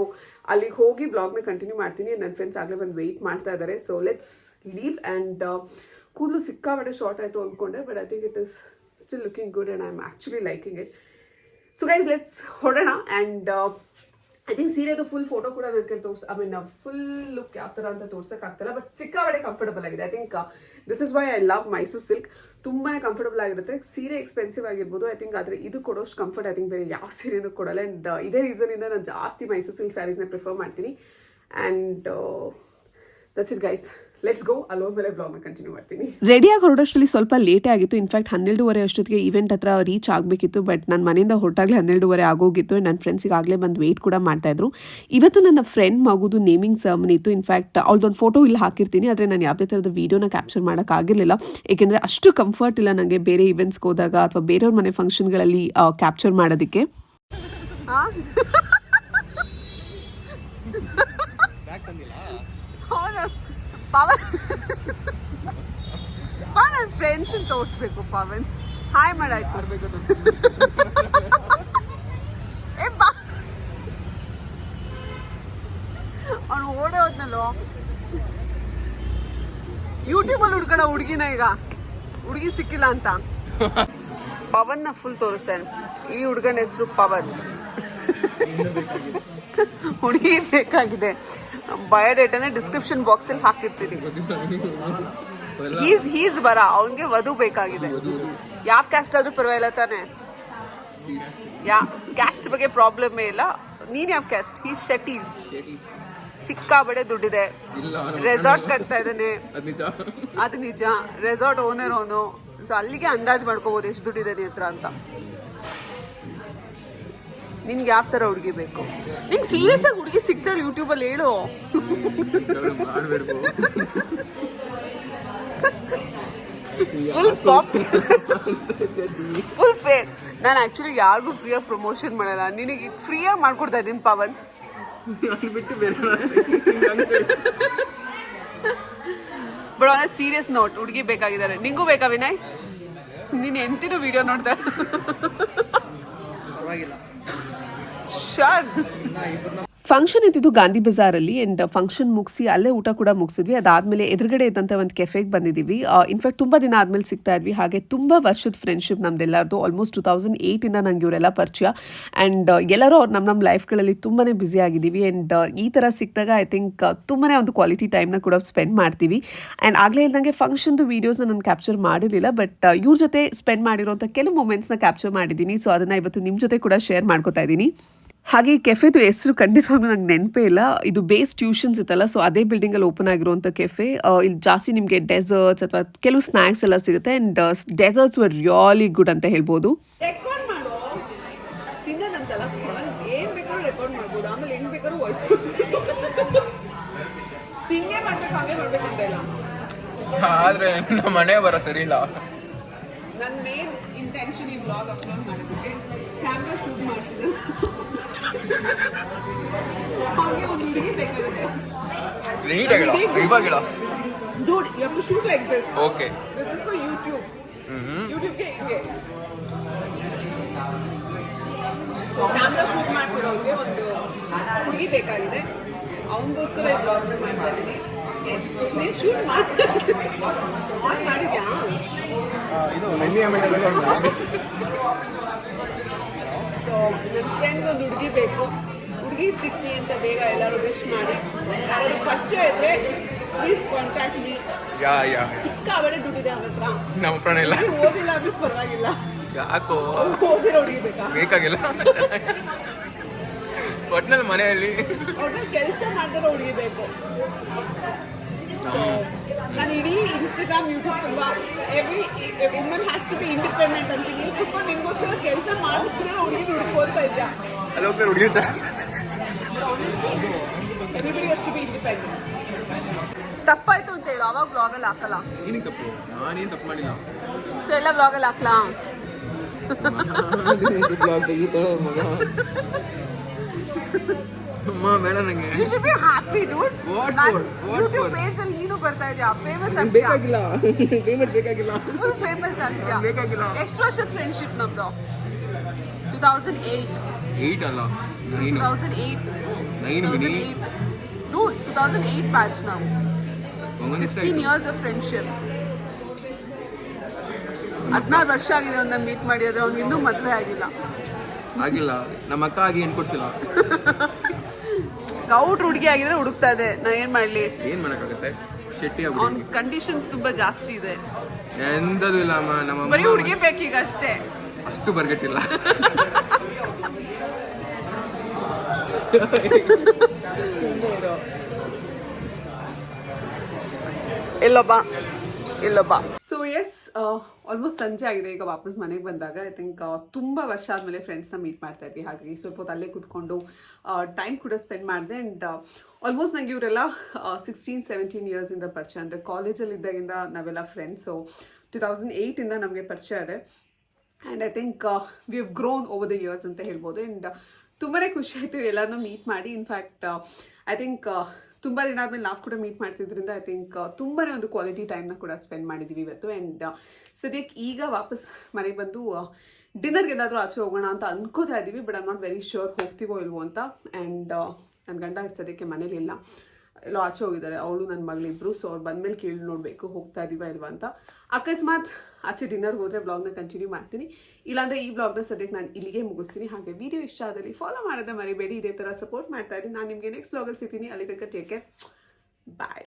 ಅಲ್ಲಿಗೆ ಹೋಗಿ ಬ್ಲಾಗ್ನ ಕಂಟಿನ್ಯೂ ಮಾಡ್ತೀನಿ. ನನ್ನ ಫ್ರೆಂಡ್ಸ್ ಆಗಲೇ ಬಂದು ವೆಯ್ಟ್ ಮಾಡ್ತಾ ಇದ್ದಾರೆ ಸೊ ಲೆಟ್ಸ್ ಲೀವ್ ಆ್ಯಂಡ್ ಕೂದಲು ಸಿಕ್ಕಾವಡೆ ಶಾರ್ಟ್ ಆಯಿತು ಅಂದ್ಕೊಂಡೆ but I think it is still looking good and I am actually liking it so guys let's ಹೊಡೋಣ and I think ಸೀರೆದು ಫುಲ್ ಫೋಟೋ ಕೂಡ ನನ್ನ ಕೈಲಿ ತೋರ್ಸ್ ಐ ಮೀನ್ ಫುಲ್ ಲುಕ್ ಯಾವ ಥರ ಅಂತ ತೋರ್ಸೋಕ್ಕಾಗ್ತಲ್ಲ ಬಟ್ ಚಿಕ್ಕವಡೆ ಕಂಫರ್ಟಬಲ್ ಆಗಿದೆ. I think this is why I love Mysore silk ತುಂಬಾ ಕಂಫರ್ಟಬಲ್ ಆಗಿರುತ್ತೆ. ಸೀರೆ ಎಕ್ಸ್ಪೆನ್ಸಿವ್ ಆಗಿರ್ಬೋದು. ಐ ಥಿಂಕ್ ಆದರೆ ಇದು ಕೊಡೋಷ್ಟು ಕಂಫರ್ಟ್ ಐ ಥಿಂಕ್ ಬೇರೆ ಯಾವ ಸೀರೆನೂ ಕೊಡಲ್ಲ. ಆ್ಯಂಡ್ ಇದೇ ರೀಸನಿಂದ ನಾನು ಜಾಸ್ತಿ ಮೈಸೂರು ಸಿಲ್ಕ್ ಸ್ಯಾರೀಸ್ನ ಪ್ರಿಫರ್ ಮಾಡ್ತೀನಿ. And that's it guys let's go ಅಲ್ಲೋ ಮೇಲೆ ಬ್ಲಾಗ್ನ ಕಂಟಿನ್ಯೂ ಮಾಡ್ತೀನಿ. ರೆಡಿಯಾಗಿ ಹೊರಡೋಷ್ಟರಲ್ಲಿ ಸ್ವಲ್ಪ ಲೇಟೇ ಆಗಿತ್ತು. ಇನ್ಫ್ಯಾಕ್ಟ್ ಹನ್ನೆರಡುವರೆ ಅಷ್ಟೊತ್ತಿಗೆ ಈವೆಂಟ್ ಹತ್ರ ರೀಚ್ ಆಗಬೇಕಿತ್ತು ಬಟ್ ನನ್ನ ಮನೆಯಿಂದ ಹೊರಟಾಗಲೇ ಹನ್ನೆರಡುವರೆ ಆಗೋಗಿತ್ತು. ನನ್ನ ಫ್ರೆಂಡ್ಸಿಗೆ ಆಗಲೇ ಬಂದು ವೆಯ್ಟ್ ಕೂಡ ಮಾಡ್ತಾಯಿದ್ರು ಇವತ್ತು ನನ್ನ ಫ್ರೆಂಡ್ ಮಗುದು ನೇಮಿಂಗ್ ಸರ್ಮನಿ ಇತ್ತು. ಇನ್ಫ್ಯಾಕ್ಟ್ ಅವ್ಳದೊಂದು ಫೋಟೋ ಇಲ್ಲಿ ಹಾಕಿರ್ತೀನಿ. ಆದರೆ ನಾನು ಯಾವುದೇ ಥರದ ವೀಡಿಯೋನ ಕ್ಯಾಪ್ಚರ್ ಮಾಡೋಕ್ಕಾಗಿರಲಿಲ್ಲ ಏಕೆಂದರೆ ಅಷ್ಟು ಕಂಫರ್ಟ್ ಇಲ್ಲ ನನಗೆ ಬೇರೆ ಇವೆಂಟ್ಸ್ಗೆ ಹೋದಾಗ ಅಥವಾ ಬೇರೆಯವ್ರ ಮನೆ ಫಂಕ್ಷನ್ಗಳಲ್ಲಿ ಕ್ಯಾಪ್ಚರ್ ಮಾಡೋದಕ್ಕೆ. ಪವನ್. ನನ್ನ ಫ್ರೆಂಡ್ಸ್ ತೋರಿಸ್ಬೇಕು ಪವನ್. ಹಾಯ್ ಮಾಡಾಯ್ತು ಏ ಬಾ. ಅವ್ನು ಓಡೇ ಹೋದ್ನಲ್ಲೋ. ಯೂಟ್ಯೂಬಲ್ಲಿ ಹುಡ್ಕಣ ಹುಡುಗಿನ ಈಗ. ಹುಡುಗಿ ಸಿಕ್ಕಿಲ್ಲ ಅಂತ. ಪವನ್ನ ಫುಲ್ ತೋರಿಸ್ತಾನೆ ಈ ಹುಡುಗನ ಹೆಸರು ಪವನ್. ಹುಡುಗಿ ಬೇಕಾಗಿದೆ. ಬಯೋಡೇಟಾನ ಡಿಸ್ಕ್ರಿಪ್ಷನ್ ಬಾಕ್ಸಲ್ಲಿ ಹಾಕಿರ್ತೀನಿ ಹೀಸ್ ಹೀಸ್ ಬರ ಅವನಿಗೆ ವಧು ಬೇಕಾಗಿದೆ. ಯಾವ ಕ್ಯಾಸ್ಟ್ ಆದ್ರೂ ಪರವಾಗಿಲ್ಲ ತಾನೆ. ಯಾ ಕ್ಯಾಸ್ಟ್ ಬಗ್ಗೆ ಪ್ರಾಬ್ಲಮ್ ಇಲ್ಲ. ನೀನ್ ಯಾವ ಕ್ಯಾಸ್ಟ್ ಹೀ ಶೆಟೀಸ್ ಸಿಕ್ಕಾಬಡೆ ದುಡ್ಡಿದೆ. ರೆಸಾರ್ಟ್ ಕಟ್ತಾ ಇದ್ದಾನೆ. ಅದು ನಿಜ. ಅದು ನಿಜ. ರೆಸಾರ್ಟ್ ಓನರ್ ಅವನು. ಸೊ ಅಲ್ಲಿಗೆ ಅಂದಾಜ್ ಮಾಡ್ಕೋಬಹುದು ಎಷ್ಟು ದುಡ್ಡಿದೆ ನೀ ಹತ್ರ ಅಂತ. ನಿನ್ಗೆ ಯಾವ ಥರ ಹುಡುಗಿ ಬೇಕು? ನಿಂಗೆ ಸೀರಿಯಸ್ ಆಗಿ ಹುಡುಗಿ ಸಿಗ್ತಾಳೆ ಯೂಟ್ಯೂಬಲ್ಲಿ ಹೇಳು. ಫುಲ್ ಫುಲ್ ಫೇರ್ ನಾನು ಆ್ಯಕ್ಚುಲಿ ಯಾರಿಗೂ ಫ್ರೀಯಾಗಿ ಪ್ರಮೋಷನ್ ಮಾಡಲ್ಲ. ನಿನಗೆ ಫ್ರೀಯಾಗಿ ಮಾಡ್ಕೊಡ್ತಾ ಇದ್ದೀನಿ ಪವನ್. ಬಿಟ್ಟು ಬೇರೆ ಬಟ್ ಅದೇ ಸೀರಿಯಸ್ ನೋಟ್ ಹುಡುಗಿ ಬೇಕಾಗಿದ್ದಾರೆ. ನಿಂಗೂ ಬೇಕಾ ವಿನಯ್? ನೀನು ಎಂತಿನೂ ವಿಡಿಯೋ ನೋಡ್ತಾ ಶರ್ ಫಂಕ್ಷನ್ ಇದ್ದಿದ್ದು ಗಾಂಧಿ ಬಜಾರಲ್ಲಿ ಅಂಡ್ ಫಂಕ್ಷನ್ ಮುಗಿಸಿ ಅಲ್ಲೇ ಊಟ ಕೂಡ ಮುಗಿಸಿದ್ವಿ. ಅದಾದಮೇಲೆ ಎದುರುಗಡೆ ಇದ್ದಂಥ ಒಂದು ಕೆಫೆಗೆ ಬಂದಿದ್ದೀವಿ. ಇನ್ಫ್ಯಾಕ್ಟ್ ತುಂಬ ದಿನ ಆದಮೇಲೆ ಸಿಗ್ತಾ ಇದ್ವಿ. ಹಾಗೆ ತುಂಬ ವರ್ಷದ ಫ್ರೆಂಡ್ಶಿಪ್ ನಮ್ದೆಲ್ಲರದು. ಆಲ್ಮೋಸ್ಟ್ ಟು ತೌಸಂಡ್ ಏಯ್ಟಿಂದ ನಂಗೆ ಇವರೆಲ್ಲ ಪರಿಚಯ. ಆ್ಯಂಡ್ ಎಲ್ಲರೂ ಅವ್ರು ನಮ್ಮ ನಮ್ಮ ಲೈಫ್ಗಳಲ್ಲಿ ತುಂಬಾ ಬ್ಯುಸಿ ಆಗಿದ್ದೀವಿ. ಆ್ಯಂಡ್ ಈ ಥರ ಸಿಕ್ಕಿದಾಗ ಐ ಥಿಂಕ್ ತುಂಬಾ ಒಂದು ಕ್ವಾಲಿಟಿ ಟೈಮ್ನ ಕೂಡ ಸ್ಪೆಂಡ್ ಮಾಡ್ತೀವಿ. ಆ್ಯಂಡ್ ಆಗಲೇ ಇಲ್ದಂಗೆ ಫಂಕ್ಷನ್ದು ವೀಡಿಯೋಸ್ನ ನಾನು ಕ್ಯಾಪ್ಚರ್ ಮಾಡಿರಲಿಲ್ಲ. ಬಟ್ ಇವ್ರ ಜೊತೆ ಸ್ಪೆಂಡ್ ಮಾಡಿರೋಂಥ ಕೆಲವು ಮೂಮೆಂಟ್ಸ್ನ ಕ್ಯಾಪ್ಚರ್ ಮಾಡಿದ್ದೀನಿ. ಸೊ ಅದನ್ನು ಇವತ್ತು ನಿಮ್ಮ ಜೊತೆ ಕೂಡ ಶೇರ್ ಮಾಡ್ಕೋತಾ ಇದ್ದೀನಿ. ಹಾಗೆ ಈ ಕೆಫೆದು ಹೆಸರು ಖಂಡಿತವಾಗ್ಲೂ ನಂಗೆ ನೆನಪೇ ಇಲ್ಲ. ಇದು ಬೇಸ್ ಟ್ಯೂಷನ್ಸ್ ಇತ್ತಲ್ಲ ಸೊ ಅದೇ ಬಿಲ್ಡಿಂಗಲ್ಲಿ ಓಪನ್ ಆಗಿರುವಂಥ ಕೆಫೆ. ಇಲ್ಲಿ ಜಾಸ್ತಿ ನಿಮಗೆ ಡೆಸರ್ಟ್ಸ್ ಅಥವಾ ಕೆಲವು ಸ್ನ್ಯಾಕ್ಸ್ ಎಲ್ಲ ಸಿಗುತ್ತೆ and desserts were really good ಅಂತ ಹೇಳ್ಬೋದು. ಆದ್ರೆ ನಮ್ಮ ಮನೆ ಬರ ಸರಿ ಇಲ್ಲ. ನನ್ನ ಮೇನ್ ಇಂಟೆನ್ಷನ್ ಈ ಬ್ಲಾಗ್ ಅಪ್ಲೋಡ್ ಮಾಡೋದಕ್ಕೆ ಕ್ಯಾಮ್ರಾ ಶೂಟ್ ಮಾಡ್ತಿದ್ದೆ. ಹಾಗೆ ಒಂದು ಹುಡುಗಿ ಬೇಕಾಗುತ್ತೆ. ನೀಟ್ ಆಗಿಲ್ಲ ಇವಾಗಿಲ್ಲ dude you have to shoot like this okay this is for YouTube ಯೂಟ್ಯೂಬ್ಗೆ ಹಿಂಗೆ. ಸೊ ಕ್ಯಾಮ್ರಾ ಶೂಟ್ ಮಾಡ್ತಿರೋರಿಗೆ ಒಂದು ಹುಡುಗಿ ಬೇಕಾಗಿದೆ. ಅವನಿಗೋಸ್ಕರ ಈ ಬ್ಲಾಗ್ನ ಮಾಡ್ತಾ ಇದ್ದೀನಿ. ನೀನು ಶೂಟ್ ಮಾಡಿ ಮಾಡಿದ್ಯಾ? ಸೊ ನನ್ನ ಫ್ರೆಂಡ್ ಒಂದು ಹುಡುಗಿ ಬೇಕು. ಹುಡುಗಿ ಸಿಕ್ಕಿ ಅಂತ ಬೇಗ ಎಲ್ಲರೂ ವಿಶ್ ಮಾಡಿ. ಯಾರು ಪರಿಚಯ ಇದ್ರೆ please contact me yeah yeah. ಸಿಕ್ಕಾಬಡೆ ದುಡ್ಡಿದೆ ಅವನ ಹತ್ರ. ನಮ್ಮ ಪ್ರಾಣ ಇಲ್ಲ. ಓದಿಲ್ಲ ಅಂದ್ರೆ ಪರವಾಗಿಲ್ಲ. ಯಾಕೋ? ಓದಿರೋ ಹುಡುಗಿ ಬೇಕಾ? ಬೇಕಾಗಿಲ್ಲ. ಒಟ್ನಲ್ಲಿ ಮನೆಯಲ್ಲಿ. ಒಟ್ನಲ್ಲಿ ಕೆಲಸ ಮಾಡಿದ್ರೆ ಹುಡುಗಿ ಬೇಕು. ನಾನು ಇಡೀ ಇನ್ಸ್ಟಾಗ್ರಾಮ್ ಯೂಟ್ಯೂಬ್ ತುಂಬ every woman has to be independent ಅಂತ ಇಲ್ಲಿ ಕುತ್ಕೊಂಡು ನಿನ್ಗೋಸ್ಕರ ಕೆಲಸ ಮಾಡ್ತಿರೋ ಹುಡುಗಿ ಹುಡುಕೋತ ಇದ್ದ ಅಲ್ಲಿ ಹೋಗ್ತಾರೆ ಹುಡುಗಿ everybody has to be independent ತಪ್ಪಾಯ್ತು ಅಂತ ಹೇಳು ಅವಾಗ ಬ್ಲಾಗಲ್ಲಿ ಹಾಕಲ್ಲ. ಏನಕ್ಕೆ ತಪ್ಪು. ನಾನೇನು ತಪ್ಪು ಮಾಡಿಲ್ಲ. ಸೊ ಎಲ್ಲ ಬ್ಲಾಗಲ್ಲಿ ಹಾಕ್ಲಾ? ಬ್ಲಾಗ್ ತೆಗಿತಾಳೆ ಮಗ. ಬೇಡ ನಂಗೆ. You should be happy dude? What YouTube page ಅಲ್ಲಿ ನೀನು ಬರ್ತಾ ಇದೆಯಾ? ಫೇಮಸ್ ನಂಗೆ ಬೇಕಾಗಿಲ್ಲ. ಫೇಮಸ್ ಬೇಕಾಗಿಲ್ಲ. ಫುಲ್ ಫೇಮಸ್ ಆಗಿದ್ಯಾ ಬೇಕಾಗಿಲ್ಲ. ಎಷ್ಟು ವರ್ಷದ ಫ್ರೆಂಡ್ಶಿಪ್ ನಮ್ದು? ಟೂ ತೌಸಂಡ್ ಏಯ್ಟ್ ಏಯ್ಟ್ ಅಲ್ಲ. Two nine thousand eight nine thousand mini eight dude two thousand eight batch ನಾವು. ಒಂದೊಂದು ಸಿಕ್ಸ್ಟೀನ್ ಇಯರ್ಸ್ ಆಫ್ ಫ್ರೆಂಡ್ಶಿಪ್ ಹದಿನಾರು ವರ್ಷ ಆಗಿದೆ ಅವ್ನ ಮೀಟ್ ಮಾಡಿದ್ರೆ ಅವ್ನಿಗೆ ಇನ್ನೂ ಮದುವೆ ಆಗಿಲ್ಲ. ಆಗಿಲ್ಲ. ನಮ್ಮ ಅಕ್ಕ ಆಗಿ ಏನ್ ಕೊಡ್ಸಿಲ್ಲ. ಗೌಟ್ ಹುಡುಗಿ ಆಗಿದ್ರೆ ಹುಡುಕ್ತಾ ಇದೆ. ನಾ ಏನ್ ಮಾಡ್ಲಿ? ಏನ್ ಮಾಡಕ್ಕಾಗತ್ತೆ? ಶೆಟ್ಟಿ ಅವ್ನ ಆಗ್ಬಿಡಿ ಕಂಡೀಷನ್ಸ್ ತುಂಬಾ ಜಾಸ್ತಿ ಇದೆ. ಎಂದದು ಇಲ್ಲ ಅಮ್ಮ ನಮ್ಮ ಬರೀ ಅಮ್ಮ ಹುಡುಗಿ ಬೇಕೀಗ ಅಷ್ಟೇ. ಅಷ್ಟು ಬರ್ಗಟ್ಟಿಲ್ಲ. ಇಲ್ಲಪ್ಪ ಇಲ್ಲಪ್ಪ ಎಸ್ ಆಲ್ಮೋಸ್ಟ್ ಸಂಜೆ ಆಗಿದೆ. ಈಗ ವಾಪಸ್ ಮನೆಗೆ ಬಂದಾಗ ಐ ಥಿಂಕ್ ತುಂಬ ವರ್ಷ ಆದಮೇಲೆ ಫ್ರೆಂಡ್ಸ್ನ ಮೀಟ್ ಮಾಡ್ತಾ ಇದ್ವಿ. ಹಾಗಾಗಿ ಸ್ವಲ್ಪ ಅಲ್ಲೇ ಕೂತ್ಕೊಂಡು ಟೈಮ್ ಕೂಡ ಸ್ಪೆಂಡ್ ಮಾಡಿದೆ. ಆ್ಯಂಡ್ ಆಲ್ಮೋಸ್ಟ್ ನಂಗೆ ಇವರೆಲ್ಲ ಸಿಕ್ಸ್ಟೀನ್ ಸೆವೆಂಟೀನ್ ಇಯರ್ಸಿಂದ ಪರಿಚಯ. ಅಂದರೆ ಕಾಲೇಜಲ್ಲಿ ಇದ್ದಾಗಿಂದ ನಾವೆಲ್ಲ ಫ್ರೆಂಡ್ಸು ಟು ತೌಸಂಡ್ ಏಯ್ಟಿಂದ ನಮಗೆ ಪರಿಚಯ ಇದೆ. And I think we have grown over the years ಅಂತ ಹೇಳ್ಬೋದು. ಆ್ಯಂಡ್ ತುಂಬಾ ಖುಷಿ ಆಯಿತು ಎಲ್ಲರನ್ನೂ ಮೀಟ್ ಮಾಡಿ. ಇನ್ಫ್ಯಾಕ್ಟ್ ಐ ಥಿಂಕ್ ತುಂಬ ದಿನ ಆದಮೇಲೆ ನಾವು ಕೂಡ ಮೀಟ್ ಮಾಡ್ತಿದ್ರಿಂದ ಐ ಥಿಂಕ್ ತುಂಬಾ ಒಂದು ಕ್ವಾಲಿಟಿ ಟೈಮ್ನ ಕೂಡ ಸ್ಪೆಂಡ್ ಮಾಡಿದ್ದೀವಿ ಇವತ್ತು. ಆ್ಯಂಡ್ ಸದ್ಯಕ್ಕೆ ಈಗ ವಾಪಸ್ ಮನೆಗೆ ಬಂದು ಡಿನ್ನರ್ಗೆ ಏನಾದರೂ ಆಚೆ ಹೋಗೋಣ ಅಂತ ಅನ್ಕೋತಾ ಇದ್ದೀವಿ but I not very sure ಹೋಗ್ತೀವೋ ಇಲ್ವೋ ಅಂತ. ಆ್ಯಂಡ್ ನನ್ನ ಗಂಡ ಸದ್ಯಕ್ಕೆ ಮನೇಲಿ ಇಲ್ಲ ಎಲ್ಲೋ ಆಚೆ ಹೋಗಿದ್ದಾರೆ. ಅವಳು ನನ್ನ ಮಗಳಿಬ್ರು ಸೊ ಅವ್ರು ಬಂದ್ಮೇಲೆ ಕೇಳಿ ನೋಡಬೇಕು, ಹೋಗ್ತಾ ಇದೀವ ಇಲ್ವಾ ಅಂತ. ಅಕಸ್ಮಾತ್ ಆಚೆ ಡಿನ್ನರ್ಗೆ ಹೋದರೆ ಬ್ಲಾಗ್ನ ಕಂಟಿನ್ಯೂ ಮಾಡ್ತೀನಿ. ಇಲ್ಲಾಂದರೆ ಈ ಬ್ಲಾಗ್ನ ಸದ್ಯಕ್ಕೆ ನಾನು ಇಲ್ಲಿಗೆ ಮುಗಿಸ್ತೀನಿ. ಹಾಗೆ ವಿಡಿಯೋ ಇಷ್ಟ ಆದಲ್ಲಿ ಫಾಲೋ ಮಾಡೋದ ಮರಿಬೇಡಿ. ಇದೇ ಥರ ಸಪೋರ್ಟ್ ಮಾಡ್ತಾ ಇದ್ದೀನಿ ನಾನು ನಿಮಗೆ ನೆಕ್ಸ್ಟ್ ಬ್ಲಾಗಲ್ಲಿ ಸಿಗ್ತೀನಿ. ಅಲ್ಲಿ ತನಕ ಟೇಕ್ ಬಾಯ್